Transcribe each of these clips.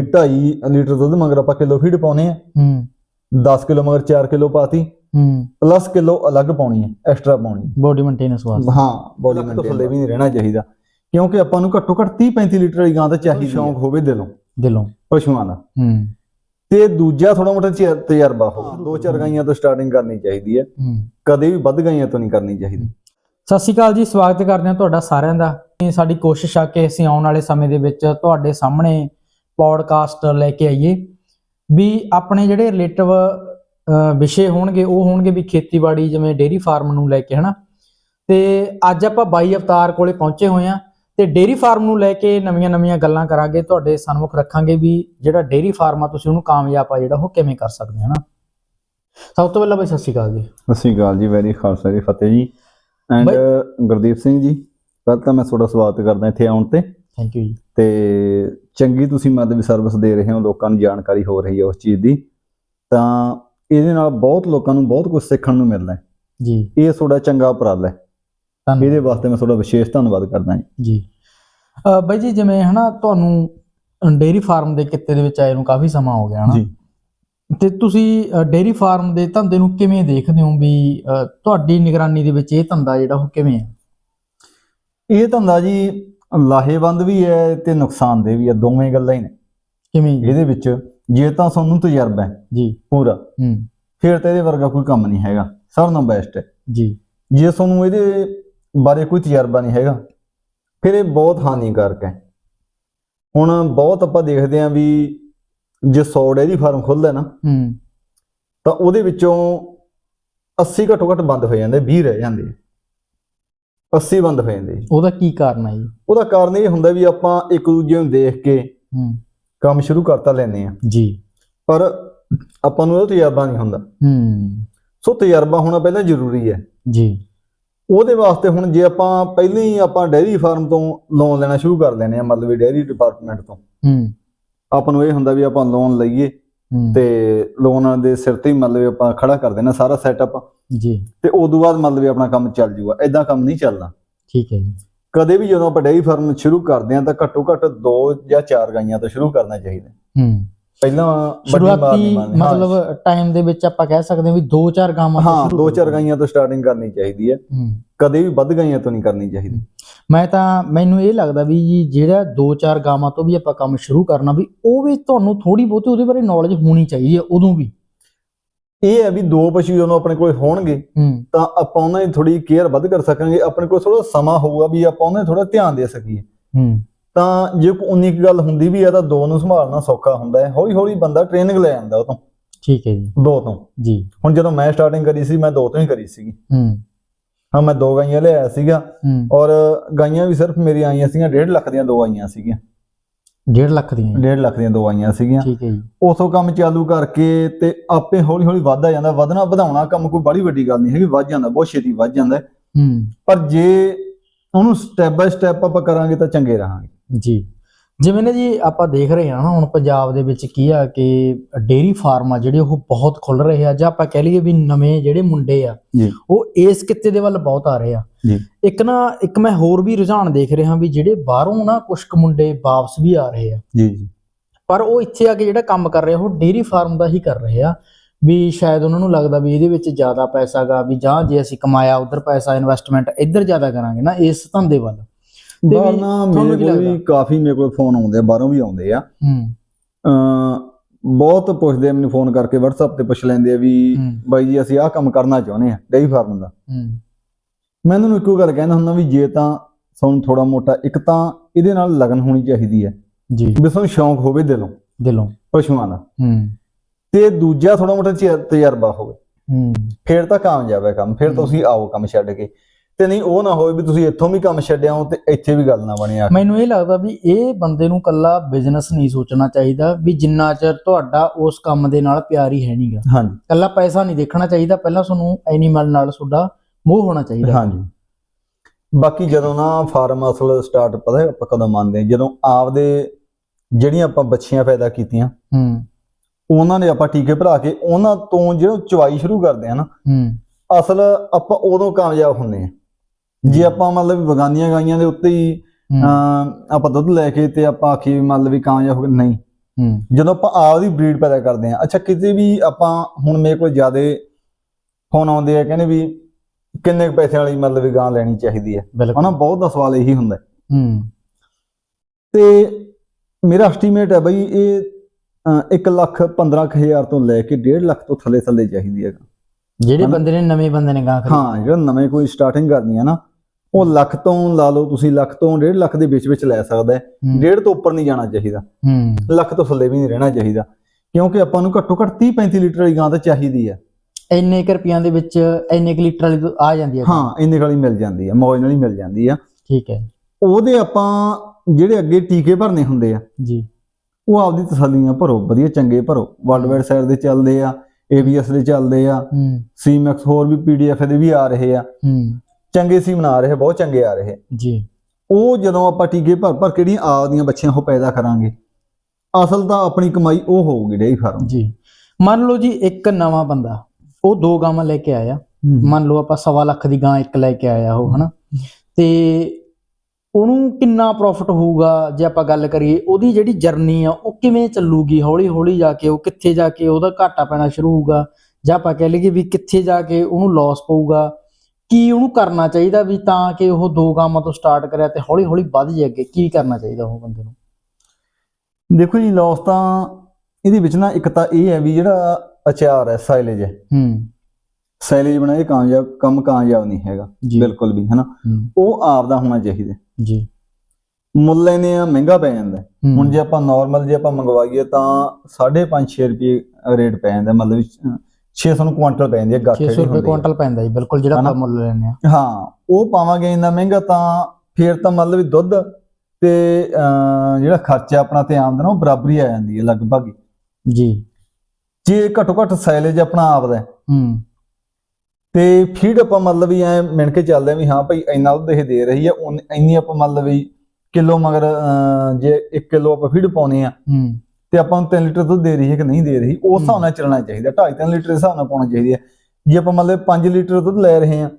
ਵੀ 2.5 litre ਦੁੱਧ ਮਗਰ ਆਪਾਂ ਕਿਲੋ ਫੀਡ ਪਾਉਨੇ ਆ। ਹੂੰ। 10 ਕਿਲੋ ਮਗਰ 4 ਕਿਲੋ ਪਾਤੀ। ਹੂੰ। ਪਲੱਸ ਕਿਲੋ ਅਲੱਗ ਪਾਉਣੀ ਹੈ ਐਕਸਟਰਾ ਪਾਉਣੀ ਹੈ। ਬੋਡੀ ਮੇਨਟੇਨੈਂਸ ਵਾਸਤੇ। ਹਾਂ ਬੋਡੀ ਤੋਂ ਥੱਲੇ ਵੀ ਨਹੀਂ ਰਹਿਣਾ ਚਾਹੀਦਾ। ਕਿਉਂਕਿ ਆਪਾਂ ਨੂੰ ਘੱਟੋ ਘੱਟ 30 35 ਲੀਟਰ ਵਾਲੀ ਗਾਂ ਤਾਂ ਚਾਹੀਦੀ ਸ਼ੌਂਕ ਹੋਵੇ ਦਿਲੋਂ। ਦਿਲੋਂ। ਪਸ਼ੂਆਂ ਦਾ। ਹੂੰ। ਤੇ ਦੂਜਾ ਥੋੜਾ ਮੋਟਾ ਤਜ- ਤਜਰਬਾ ਹੋਵੇ ਦੋ ਚਾਰ ਗਾਈਆਂ ਤੋਂ ਸਟਾਰਟਿੰਗ ਕਰਨੀ ਚਾਹੀਦੀ ਹੈ ਹੂੰ। ਕਦੇ ਵੀ ਵੱਧ ਗਾਈਆਂ ਤੋਂ ਨਹੀਂ ਕਰਨੀ ਚਾਹੀਦੀ। ਸਤਿ ਸ਼੍ਰੀ ਅਕਾਲ ਜੀ ਸਵਾਗਤ ਕਰਦੇ ਹਾਂ ਤੁਹਾਡਾ ਸਾਰਿਆਂ ਦਾ। ਇਹ ਸਾਡੀ ਕੋਸ਼ਿਸ਼ ਆ ਕਿ ਅਸੀਂ ਆਉਣ ਵਾਲੇ ਸਮੇਂ ਦੇ ਵਿੱਚ ਤੁਹਾਡੇ ਸਾਹਮਣੇ ਪੌਡਕਾਸਟ ਲੈ ਕੇ ਆਈਏ ਵੀ ਆਪਣੇ ਜਿਹੜੇ ਰਿਲੇਟਿਵ ਵਿਸ਼ੇ ਹੋਣਗੇ ਉਹ ਹੋਣਗੇ ਵੀ ਖੇਤੀਬਾੜੀ ਜਿਵੇਂ ਡੇਰੀ ਫਾਰਮ ਨੂੰ ਲੈ ਕੇ ਹਨਾ? ਤੇ ਅੱਜ ਆਪਾਂ ਬਾਈ ਅਵਤਾਰ ਕੋਲੇ ਪਹੁੰਚੇ ਹੋਏ ਆ ਤੇ ਡੇਰੀ ਫਾਰਮ ਨੂੰ ਲੈ ਕੇ ਨਵੀਆਂ-ਨਵੀਆਂ ਗੱਲਾਂ ਕਰਾਂਗੇ ਤੁਹਾਡੇ ਸਨਮੁਖ ਰੱਖਾਂਗੇ ਵੀ ਜਿਹੜਾ ਡੇਰੀ ਫਾਰਮ ਆ ਤੁਸੀਂ ਉਹਨੂੰ ਕਾਮਯਾਬ ਆ ਜਿਹੜਾ ਉਹ ਕਿਵੇਂ ਕਰ ਸਕਦੇ ਹਨਾ? ਸਭ ਤੋਂ ਪਹਿਲਾਂ ਬਾਈ ਸਤਿ ਸ਼੍ਰੀ ਅਕਾਲ ਜੀ। ਸਤਿ ਸ਼੍ਰੀ ਅਕਾਲ ਜੀ ਵੈਰੀ ਖਾਲਸਾ ਜੀ ਫਤਿਹ ਜੀ। ਐਂਡ ਗੁਰਦੀਪ ਸਿੰਘ ਜੀ ਪਹਿਲਾਂ ਤਾਂ ਮੈਂ ਤੁਹਾਡਾ ਸਵਾਗਤ ਕਰਦਾ ਇੱਥੇ ਆਉਣ ਤੇ। ਥੈਂਕ ਯੂ ਜੀ। ਤੇ ਚੰਗੀ ਤੁਸੀਂ ਮਦਦ ਵੀ ਸਰਵਿਸ ਦੇ ਰਹੇ ਹੋ ਲੋਕਾਂ ਨੂੰ ਜਾਣਕਾਰੀ ਹੋ ਰਹੀ ਹੈ ਉਸ ਚੀਜ਼ ਦੀ ਤਾਂ ਇਹਦੇ ਨਾਲ ਬਹੁਤ ਲੋਕਾਂ ਨੂੰ ਬਹੁਤ ਕੁਝ ਸਿੱਖਣ ਨੂੰ ਮਿਲਦਾ ਹੈ। ਜੀ। ਇਹ ਤੁਹਾਡਾ ਚੰਗਾ ਉਪਰਾਲਾ ਹੈ। ਇਹਦੇ ਵਾਸਤੇ ਮੈਂ ਤੁਹਾਡਾ ਵਿਸ਼ੇਸ਼ ਧੰਨਵਾਦ ਕਰਦਾ ਹਾਂ ਜੀ। ਅ, ਬਾਈ ਜੀ ਜਿਵੇਂ ਹਨਾ ਤੁਹਾਨੂੰ ਡੇਅਰੀ ਫਾਰਮ ਦੇ ਕਿੱਤੇ ਦੇ ਵਿੱਚ ਆਏ ਨੂੰ ਕਾਫੀ ਸਮਾਂ ਹੋ ਗਿਆ ਹਨਾ। ਜੀ। ਤੇ ਤੁਸੀਂ ਡੇਅਰੀ ਫਾਰਮ ਦੇ ਧੰਦੇ ਨੂੰ ਕਿਵੇਂ ਦੇਖਦੇ ਹੋ ਵੀ ਤੁਹਾਡੀ ਨਿਗਰਾਨੀ ਦੇ ਵਿੱਚ ਇਹ ਧੰਦਾ ਜਿਹੜਾ ਉਹ ਕਿਵੇਂ ਹੈ? ਇਹ ਧੰਦਾ ਜੀ ਲਾਹੇਵੰਦ ਵੀ ਹੈ ਤੇ ਨੁਕਸਾਨਦੇਹ ਵੀ ਹੈ ਦੋਵੇਂ ਗੱਲਾਂ ਹੀ ਨੇ। ਕਿਵੇਂ ਇਹਦੇ ਵਿੱਚ ਜੇ ਤਾਂ ਤੁਹਾਨੂੰ ਤਜਰਬਾ ਹੈ ਜੀ। ਪੂਰਾ ਹੂੰ। ਫਿਰ ਤਾਂ ਇਹਦੇ ਵਰਗਾ ਕੋਈ ਕੰਮ ਨਹੀਂ ਹੈਗਾ ਸਭ ਨਾਲੋਂ ਬੈਸਟ ਹੈ। ਜੀ। ਜੇ ਤੁਹਾਨੂੰ ਇਹਦੇ ਬਾਰੇ ਕੋਈ ਤਜਰਬਾ ਨਹੀਂ ਹੈਗਾ ਫਿਰ ਇਹ ਬਹੁਤ ਹਾਨੀਕਾਰਕ ਹੈ। ਹੁਣ ਬਹੁਤ ਆਪਾਂ ਦੇਖਦੇ ਆਂ ਵੀ ਜੇ 100 ਡੇਅਰੀ ਫਾਰਮ ਖੁੱਲਦਾ ਨਾ ਹੂੰ। ਤਾਂ ਉਹਦੇ ਵਿੱਚੋਂ 80 ਘੱਟੋ ਘੱਟ ਬੰਦ ਹੋ ਜਾਂਦੇ 20 ਰਹਿ ਜਾਂਦੇ 80 ਬੰਦ ਹੋ ਜਾਂਦੇ ਉਹਦਾ ਕੀ ਕਾਰਨ ਹੈ ਜੀ? ਉਹਦਾ ਕਾਰਨ ਇਹ ਹੁੰਦਾ ਵੀ ਆਪਾਂ ਇੱਕ ਦੂਜੇ ਨੂੰ ਦੇਖ ਕੇ ਹੂੰ। ਕੰਮ ਸ਼ੁਰੂ ਕਰਤਾ ਲੈਨੇ ਆ ਜੀ। ਪਰ ਆਪਾਂ ਨੂੰ ਉਹਦਾ ਤਜਰਬਾ ਨਹੀਂ ਹੁੰਦਾ। ਹੂੰ। ਸੋ ਤਜਰਬਾ ਹੋਣਾ ਪਹਿਲਾਂ ਜ਼ਰੂਰੀ ਹੈ। ਜੀ। ਉਹਦੇ ਵਾਸਤੇ ਹੁਣ ਜੇ ਆਪਾਂ ਪਹਿਲਾਂ ਹੀ ਆਪਾਂ ਡੇਅਰੀ ਫਾਰਮ ਤੋਂ ਲੋਨ ਲੈਣਾ ਸ਼ੁਰੂ ਕਰ ਲੈਨੇ ਆ ਮਤਲਬ ਵੀ ਡੇਅਰੀ ਡਿਪਾਰਟਮੈਂਟ ਤੋਂ। ਹੂੰ। ਆਪਾਂ ਨੂੰ ਇਹ ਹੁੰਦਾ ਵੀ ਆਪਾਂ ਲੋਨ ਲਈਏ। ਤੇ ਲੋਨ ਦੇ ਸਿਰ ਤੇ ਹੀ ਮਤਲਬ ਆਪਾਂ ਖੜਾ ਕਰ ਦੇਣਾ ਸਾਰਾ ਸੈਟਅਪ ਜੀ। ਤੇ ਉਦੋਂ ਬਾਅਦ ਮਤਲਬ ਆਪਣਾ ਕੰਮ ਚੱਲ ਜੂਗਾ ਐਦਾਂ ਕੰਮ ਨਹੀਂ ਚੱਲਦਾ ਠੀਕ ਹੈ ਜੀ। ਕਦੇ ਵੀ ਜਦੋਂ ਆਪਾਂ ਡੇਅਰੀ ਫਾਰਮ ਸ਼ੁਰੂ ਕਰਦੇ ਆ ਤਾਂ ਘੱਟੋ ਘੱਟ ਦੋ ਜਾਂ ਚਾਰ ਗਾਈਆਂ ਤੋਂ ਸ਼ੁਰੂ ਕਰਨਾ ਚਾਹੀਦਾ ਹੂੰ। ਪਹਿਲਾਂ ਵੱਡੀ ਸ਼ੁਰੂਆਤੀ ਨਹੀਂ ਮਾਰਨੀ ਹਾਂ, ਮਤਲਬ ਟਾਈਮ ਦੇ ਵਿੱਚ ਆਪਾਂ ਕਹਿ ਸਕਦੇ ਹਾਂ ਵੀ 2-4 ਗਾਵਾਂ ਤੋਂ ਹਾਂ ਸ਼ੁਰੂ ਦੋ ਚਾਰ। ਗਾਈਆਂ ਤੋਂ ਸਟਾਰਟਿੰਗ ਕਰਨੀ ਚਾਹੀਦੀ ਹੈ। ਹੂੰ। ਕਦੇ ਵੀ ਵੱਧ ਗਾਈਆਂ ਤੋਂ ਨਹੀਂ ਕਰਨੀ ਚਾਹੀਦੀ। ਮੈਂ ਤਾਂ ਮੈਨੂੰ ਇਹ ਲੱਗਦਾ ਵੀ ਜੀ ਜਿਹੜਾ 2-4 ਗਾਵਾਂ ਤੋਂ ਵੀ ਆਪਾਂ ਕੰਮ ਸ਼ੁਰੂ ਕਰਨਾ ਵੀ ਉਹ ਵੀ ਤੁਹਾਨੂੰ ਥੋੜੀ ਬਹੁਤੀ ਉਹਦੇ ਬਾਰੇ ਨੌਲੇਜ ਹੋਣੀ ਚਾਹੀਦੀ ਹੈ ਉਦੋਂ ਵੀ। ਇਹ ਹੈ ਵੀ ਦੋ ਪਸ਼ੂ ਜਦੋਂ ਆਪਣੇ ਕੋਲ ਹੋਣਗੇ ਹੂੰ। ਤਾਂ ਆਪਾਂ ਉਹਨਾਂ ਦੀ ਥੋੜੀ ਕੇਅਰ ਵੱਧ ਕਰ ਸਕਾਂਗੇ। ਆਪਣੇ ਕੋਲ ਥੋੜਾ ਸਮਾਂ ਹੋਊਗਾ ਵੀ ਆਪਾਂ ਉਹਨਾਂ 'ਤੇ ਥੋੜਾ ਧਿਆਨ ਦੇ ਸਕੀਏ। ਹੂੰ। ਤਾਂ ਜੇ ਕੋਈ ਉਨੀ ਕੁ ਗੱਲ ਹੁੰਦੀ ਵੀ ਹੈ ਤਾਂ ਦੋ ਨੂੰ ਸੰਭਾਲਣਾ ਸੌਖਾ ਹੁੰਦਾ ਹੈ। ਹੌਲੀ ਹੌਲੀ ਬੰਦਾ ਟ੍ਰੇਨਿੰਗ ਲੈ ਜਾਂਦਾ ਉਹ ਤੋਂ। ਠੀਕ ਹੈ ਜੀ। ਦੋ ਤੋਂ। ਜੀ। ਹੁਣ ਜਦੋਂ ਮੈਂ ਸਟਾਰਟਿੰਗ ਕਰੀ ਸੀ ਮੈਂ ਦੋ ਤੋਂ ਹੀ ਕਰੀ ਸੀਗੀ। ਹੂੰ। ਹਾਂ ਮੈਂ ਦੋ ਗਾਈਆਂ ਲਿਆਇਆ ਸੀਗਾ ਹੂੰ। ਔਰ ਗਾਈਆਂ ਵੀ ਸਿਰਫ ਮੇਰੀ ਆਈਆਂ ਸੀਗੀਆਂ 1.5 ਲੱਖ ਦੀਆਂ ਦੋ ਆਈਆਂ ਸੀਗੀਆਂ। 1.5 ਲੱਖ ਦੀਆਂ। ਜੀ। 1.5 ਲੱਖ ਦੀਆਂ ਦੋ ਆਈਆਂ ਸੀਗੀਆਂ। ਠੀਕ ਹੈ ਜੀ। ਉਥੋਂ ਕੰਮ ਚਾਲੂ ਕਰਕੇ ਤੇ ਆਪੇ ਹੌਲੀ ਹੌਲੀ ਵੱਧਦਾ ਜਾਂਦਾ। ਵਧਣਾ ਵਧਾਉਣਾ ਕੰਮ ਕੋਈ ਬੜੀ ਵੱਡੀ ਗੱਲ ਨਹੀਂ ਹੈਗੀ ਵੱਧ ਜਾਂਦਾ ਬਹੁਤ ਛੇਤੀ ਵੱਧ ਜਾਂਦਾ। ਹੈ। ਹੂੰ ਪਰ ਜੇ ਉਹਨੂੰ ਸਟੈਪ ਬਾਈ ਸਟੈਪ ਆਪਾਂ ਕਰਾਂਗੇ ਤਾਂ ਚੰਗੇ ਰਹਾਂਗੇ। ਜੀ। ਜਿਵੇਂ ਨਾ ਜੀ ਆਪਾਂ ਦੇਖ ਰਹੇ ਹਾਂ ਨਾ ਹੁਣ ਪੰਜਾਬ ਦੇ ਵਿੱਚ ਕੀ ਆ ਕਿ ਡੇਰੀ ਫਾਰਮ ਆ ਜਿਹੜੇ ਉਹ ਬਹੁਤ ਖੁੱਲ ਰਹੇ ਆ ਜਾਂ ਆਪਾਂ ਕਹਿ ਲਈਏ ਵੀ ਨਵੇਂ ਜਿਹੜੇ ਮੁੰਡੇ ਆ ਉਹ ਇਸ ਕਿੱਤੇ ਦੇ ਵੱਲ ਬਹੁਤ ਆ ਰਹੇ ਆ। ਇੱਕ ਨਾ ਇੱਕ ਮੈਂ ਹੋਰ ਵੀ ਰੁਝਾਨ ਦੇਖ ਰਿਹਾ ਵੀ ਜਿਹੜੇ ਬਾਹਰੋਂ ਨਾ ਕੁਝ ਕੁ ਮੁੰਡੇ ਵਾਪਸ ਵੀ ਆ ਰਹੇ ਆ। ਜੀ ਜੀ। ਪਰ ਉਹ ਇੱਥੇ ਆ ਕੇ ਜਿਹੜਾ ਕੰਮ ਕਰ ਰਹੇ ਉਹ ਡੇਰੀ ਫਾਰਮ ਦਾ ਹੀ ਕਰ ਰਹੇ ਆ। ਵੀ ਸ਼ਾਇਦ ਉਹਨਾਂ ਨੂੰ ਲੱਗਦਾ ਵੀ ਇਹਦੇ ਵਿੱਚ ਜ਼ਿਆਦਾ ਪੈਸਾ ਗਾ ਵੀ ਜਾਂ ਜੇ ਅਸੀਂ ਕਮਾਇਆ ਉਧਰ ਪੈਸਾ ਇਨਵੈਸਟਮੈਂਟ ਇੱਧਰ ਜ਼ਿਆਦਾ ਕਰਾਂਗੇ ਨਾ ਇਸ ਧੰਦੇ ਵੱਲ। ਬਾਹਰ ਨਾ ਮੇਰੇ ਕੋਲ ਵੀ? ਕਾਫੀ ਮੇਰੇ ਕੋਲ ਫੋਨ ਆਉਂਦੇ ਆ ਬਾਹਰੋਂ ਵੀ ਆਉਂਦੇ ਆ। ਹੂੰ। ਬਹੁਤ ਪੁੱਛਦੇ ਆ ਮੈਨੂੰ ਫੋਨ ਕਰਕੇ WhatsApp ਤੇ ਪੁੱਛ ਲੈਂਦੇ ਆ ਵੀ ਬਾਈ ਜੀ ਅਸੀਂ ਆਹ ਕੰਮ ਕਰਨਾ ਚਾਹੁੰਦੇ ਆ ਡੇਰੀ ਫਾਰਮ ਦਾ। ਹੂੰ। ਮੈਂ ਇਹਨਾਂ ਨੂੰ ਇੱਕੋ ਗੱਲ ਕਹਿੰਦਾ ਹੁੰਦਾ ਵੀ ਜੇ ਤਾਂ ਤੁਹਾਨੂੰ ਥੋੜਾ ਮੋਟਾ ਇੱਕ ਤਾਂ ਇਹਦੇ ਨਾਲ ਲਗਨ ਹੋਣੀ ਚਾਹੀਦੀ ਹੈ। ਜੀ। ਵੀ ਤੁਹਾਨੂੰ ਸ਼ੌਂਕ ਹੋਵੇ ਦਿਲੋਂ ਦਿਲੋਂ। ਪਸ਼ੂਆਂ ਦਾ। ਹੂੰ। ਤੇ ਦੂਜਾ ਥੋੜਾ ਮੋਟਾ ਤਜ- ਤਜਰਬਾ ਹੋਵੇ। ਹੂੰ। ਫਿਰ ਤਾਂ ਕਾਮਯਾਬ ਹੈ ਕੰਮ ਫਿਰ। ਤੁਸੀਂ ਆਓ ਕੰਮ ਛੱਡ ਕੇ। ਤੇ ਨਹੀਂ ਉਹ ਨਾ ਹੋਵੇ ਵੀ ਤੁਸੀਂ ਇੱਥੋਂ ਵੀ ਕੰਮ ਛੱਡਿਆ ਹੋ ਤੇ ਇੱਥੇ ਵੀ ਗੱਲ ਨਾ ਬਣੇ ਆ। ਮੈਨੂੰ ਇਹ ਲੱਗਦਾ ਵੀ ਇਹ ਬੰਦੇ ਨੂੰ ਕੱਲਾ ਬਿਜ਼ਨਸ ਨਹੀਂ ਸੋਚਣਾ ਚਾਹੀਦਾ ਵੀ ਜਿੰਨਾ ਚਿਰ ਤੁਹਾਡਾ ਉਸ ਕੰਮ ਦੇ ਨਾਲ ਪਿਆਰ ਹੀ ਹੈ ਨਹੀਂਗਾ ਹਾਂਜੀ। ਕੱਲਾ ਪੈਸਾ ਨਹੀਂ ਦੇਖਣਾ ਚਾਹੀਦਾ ਪਹਿਲਾਂ ਤੁਹਾਨੂੰ ਐਨੀਮਲ ਨਾਲ ਤੁਹਾਡਾ ਮੋਹ ਹੋਣਾ ਚਾਹੀਦਾ। ਹਾਂਜੀ। ਬਾਕੀ ਜਦੋਂ ਨਾ ਫਾਰਮ ਅਸਲ ਸਟਾਰਟ ਪਤਾ ਹੈ ਆਪਾਂ ਕਦੋਂ ਮੰਨਦੇ? ਜਦੋਂ ਆਪਦੇ ਜਿਹੜੀਆਂ ਆਪਾਂ ਬੱਚੀਆਂ ਪੈਦਾ ਕੀਤੀਆਂ ਹੂੰ। ਉਹਨਾਂ ਦੇ ਆਪਾਂ ਟੀਕੇ ਭਰਾ ਕੇ ਉਹਨਾਂ ਤੋਂ ਜਿਹੜਾ ਚਵਾਈ ਸ਼ੁਰੂ ਕਰਦੇ ਆ ਨਾ ਹੂੰ। ਅਸਲ ਆਪਾਂ ਉਦੋਂ ਕਾਮਯਾਬ ਹੁੰਦੇ ਆ। ਜੇ ਆਪਾਂ ਮਤਲਬ ਵੀ ਬਗਾਨੀਆਂ ਗਾਈਆਂ ਦੇ ਉੱਤੇ ਹੀ ਆਪਾਂ ਦੁੱਧ ਲੈ ਕੇ ਤੇ ਆਪਾਂ ਆਖੀ ਮਤਲਬ ਵੀ ਕਾਮਯਾਬ ਹੋ ਗਏ ਨਹੀਂ। ਜਦੋਂ ਆਪਾਂ ਆਪਦੀ ਬਰੀਡ ਪੈਦਾ ਕਰਦੇ ਆ ਅੱਛਾ ਕਿਤੇ ਵੀ ਆਪਾਂ ਹੁਣ ਮੇਰੇ ਕੋਲ ਜਿਆਦੇ ਫੋਨ ਆਉਂਦੇ ਆ ਕਹਿੰਦੇ ਵੀ ਕਿੰਨੇ ਪੈਸੇ ਵਾਲੀ ਮਤਲਬ ਵੀ ਗਾਂ ਲੈਣੀ ਚਾਹੀਦੀ ਹੈ। ਹਨਾ ਬਹੁਤ ਦਾ ਸਵਾਲ ਇਹੀ ਹੁੰਦਾ ਹੈ। ਤੇ ਮੇਰਾ ਐਸਟੀਮੇਟ ਹੈ ਬਈ ਇਹ ਅ, ਇੱਕ ਲੱਖ 15000 ਤੋਂ ਲੈ ਕੇ 1.5 ਲੱਖ ਤੋਂ ਥੱਲੇ ਥੱਲੇ ਚਾਹੀਦੀ ਹੈ ਜਿਹੜੇ? ਬੰਦੇ ਨੇ ਨਵੇਂ ਬੰਦੇ ਨੇ ਗਾਂ ਖਰੀਦੀ ਹਾਂ ਜਿਹੜਾ ਨਵੇਂ ਕੋਈ ਸਟਾਰਟਿੰਗ ਕਰਨੀ ਹੈ ਨਾ ਉਹ ਲੱਖ ਤੋਂ ਲਾ ਲਓ ਤੁਸੀਂ ਲੱਖ ਤੋਂ 1.5 ਲੱਖ ਦੇ ਵਿੱਚ ਵਿੱਚ ਲੈ ਸਕਦਾ ਹੈ। ਹੂੰ, ਡੇਢ ਤੋਂ ਉੱਪਰ ਨਹੀਂ ਜਾਣਾ ਚਾਹੀਦਾ। ਹੂੰ। ਲੱਖ ਤੋਂ ਥੱਲੇ ਵੀ ਨਹੀਂ ਰਹਿਣਾ ਚਾਹੀਦਾ। ਕਿਉਂਕਿ ਆਪਾਂ ਨੂੰ ਘੱਟੋ ਘੱਟ 30 35 ਲੀਟਰ ਵਾਲੀ ਗਾਂ ਤਾਂ ਚਾਹੀਦੀ ਹੈ। ਇੰਨੇ ਕੁ ਰੁਪਈਆਂ ਦੇ ਵਿੱਚ ਇੰਨੇ ਕੁ ਲੀਟਰ ਵਾਲੀ ਆ ਜਾਂਦੀ ਹੈ। ਹਾਂ ਇੰਨੇ ਵਾਲੀ ਮਿਲ ਜਾਂਦੀ ਹੈ ਮੌਜ ਨਾਲ ਹੀ ਮਿਲ ਜਾਂਦੀ ਆ ਠੀਕ ਹੈ। ਉਹਦੇ ਆਪਾਂ ਜਿਹੜੇ ਅੱਗੇ ਟੀਕੇ ਭਰਨੇ ਹੁੰਦੇ ਆ ਜੀ। ਉਹ ਆਪਦੀ ਤਸੱਲੀਆਂ ਭਰੋ ਵਧੀਆ ਚੰਗੇ ਭਰੋ। ਵਰਲਡ ਵਾਈਡ ਸਾਈਡ ਦੇ ਚੱਲਦੇ ਆ ਏਬੀਐਸ ਦੇ ਚੱਲਦੇ ਆ ਹੂੰ। ਸੀਮੈਕਸ ਹੋਰ ਵੀ ਪੀਡੀਐਫ ਦੇ ਵੀ ਆ ਰਹੇ ਆ। ਹੂੰ। ਚੰਗੇ ਸੀ ਬਣਾ ਰਹੇ ਬਹੁਤ ਚੰਗੇ ਆ ਰਹੇ। ਜੀ। ਉਹ ਜਦੋਂ ਆਪਾਂ ਟੀਕੇ ਭਰ ਭਰ ਕਿਹੜੀਆਂ ਆਪਦੀਆਂ ਬੱਚੀਆਂ ਉਹ ਪੈਦਾ ਕਰਾਂਗੇ ਅਸਲ ਤਾਂ ਆਪਣੀ ਕਮਾਈ ਉਹ ਹੋਊਗੀ ਡੇਰੀ ਫਾਰਮ। ਜੀ। ਮੰਨ ਲਓ ਜੀ ਇੱਕ ਨਵਾਂ ਬੰਦਾ ਉਹ ਦੋ ਗਾਵਾਂ ਲੈ ਕੇ ਆਇਆ। ਮੰਨ ਲਓ ਆਪਾਂ ਸਵਾ ਲੱਖ ਦੀ ਗਾਂ ਇੱਕ ਲੈ ਕੇ ਆਇਆ ਉਹ ਹਨਾ। ਤੇ ਉਹਨੂੰ ਕਿੰਨਾ ਪ੍ਰੋਫਿਟ ਹੋਊਗਾ ਜੇ ਆਪਾਂ ਗੱਲ ਕਰੀਏ ਉਹਦੀ ਜਿਹੜੀ ਜਰਨੀ ਆ ਉਹ ਕਿਵੇਂ ਚੱਲੂਗੀ? ਹੌਲੀ ਹੌਲੀ ਜਾ ਕੇ ਉਹ ਕਿੱਥੇ ਜਾ ਕੇ ਉਹਦਾ ਘਾਟਾ ਪੈਣਾ ਸ਼ੁਰੂ ਹੋਊਗਾ? ਜਾਂ ਆਪਾਂ ਕਹਿ ਲਈਏ ਵੀ ਕਿੱਥੇ ਜਾ ਕੇ ਉਹਨੂੰ ਲਾਸ ਪਊਗਾ? ਕੀ ਉਹਨੂੰ ਕਰਨਾ ਚਾਹੀਦਾ ਵੀ ਤਾਂ ਕਿ ਉਹ ਦੋ ਗਾਵਾਂ ਤੋਂ ਸਟਾਰਟ ਕਰਿਆ ਤੇ ਹੌਲੀ ਹੌਲੀ ਵੱਧ ਜੇ ਅੱਗੇ? ਕੀ ਕਰਨਾ ਚਾਹੀਦਾ ਉਹ ਬੰਦੇ ਨੂੰ? ਦੇਖੋ ਜੀ ਲਾਸ ਤਾਂ ਇਹਦੇ ਵਿੱਚ ਨਾ ਇੱਕ ਤਾਂ ਇਹ ਹੈ ਵੀ ਜਿਹੜਾ ਅਚਾਰ ਹੈ ਸਾਈਲੇਜ ਹੈ। ਹੂੰ। ਸਾਈਲੇਜ ਬਣਾ ਇਹ ਕਾਮਯਾਬ ਕੰਮ ਕਾਮਯਾਬ ਨਹੀਂ ਹੈਗਾ। ਬਿਲਕੁਲ ਵੀ ਹਨਾ? ਉਹ ਆਪ ਦਾ ਹੋਣਾ ਚਾਹੀਦਾ। ਜੀ। ਮੁੱਲ ਲੈਨੇ ਆ ਮਹਿੰਗਾ ਪੈ ਜਾਂਦਾ ਹੁਣ ਜੇ ਆਪਾਂ ਨਾਰਮਲ ਜੇ ਆਪਾਂ ਮੰਗਵਾਈਏ ਤਾਂ 5.5 6 ਰੁਪਏ ਰੇਟ ਪੈ ਜਾਂਦਾ। ਮਤਲਬ 600 ਨੂੰ ਕੁਆਂਟਲ ਪੈ ਜਾਂਦੀ ਹੈ ਗੱਠ 600 ਜਿਹੜੀ ਰੁਪਏ। ਕੁਇੰਟਲ ਪੈਂਦਾ ਜੀ ਬਿਲਕੁਲ ਜਿਹੜਾ? ਆਪਾਂ ਮੁੱਲ ਲੈਂਦੇ ਆ ਹਾਂ ਉਹ ਪਾਵਾਂਗੇ ਇੰਨਾ ਮਹਿੰਗਾ ਤਾਂ ਫੇਰ ਤਾਂ ਮਤਲਬ ਦੁੱਧ ਤੇ ਜਿਹੜਾ ਖਰਚਾ ਆਪਣਾ ਤੇ ਆਮਦਨ ਉਹ ਬਰਾਬਰੀ ਆ ਜਾਂਦੀ ਹੈ ਲਗਭਗ। ਜੀ ਜੇ ਘੱਟੋ ਘੱਟ ਸਾਈਲੇਜ ਆਪਣਾ ਆਪਦਾ ਹੈ, ਤੇ ਫੀਡ ਆਪਾਂ ਮਤਲਬ ਵੀ ਐ ਮਿਣ ਕੇ ਚੱਲਦੇ ਵੀ ਹਾਂ ਭਾਈ ਇੰਨਾ ਦੁੱਧ ਇਹ ਦੇ ਰਹੀ ਹੈ ਇੰਨੀ ਆਪਾਂ ਮਤਲਬ ਵੀ ਕਿਲੋ ਮਗਰ ਜੇ 1 ਕਿਲੋ ਆਪਾਂ ਫੀਡ ਪਾਉਨੇ ਆ ਹੂੰ ਤੇ ਆਪਾਂ ਨੂੰ 3 ਲੀਟਰ ਦੁੱਧ ਦੇ ਰਹੀ ਹੈ ਕਿ ਨਹੀਂ ਦੇ ਰਹੀ ਉਸ ਹਿਸਾਬ ਨਾਲ ਚੱਲਣਾ ਚਾਹੀਦਾ 2.5 ਲੀਟਰ ਦੇ ਹਿਸਾਬ ਨਾਲ ਪਾਉਣਾ ਚਾਹੀਦੀ ਹੈ। ਜੇ ਆਪਾਂ ਮਤਲਬ 5 ਲੀਟਰ ਦੁੱਧ ਲੈ ਰਹੇ ਹਾਂ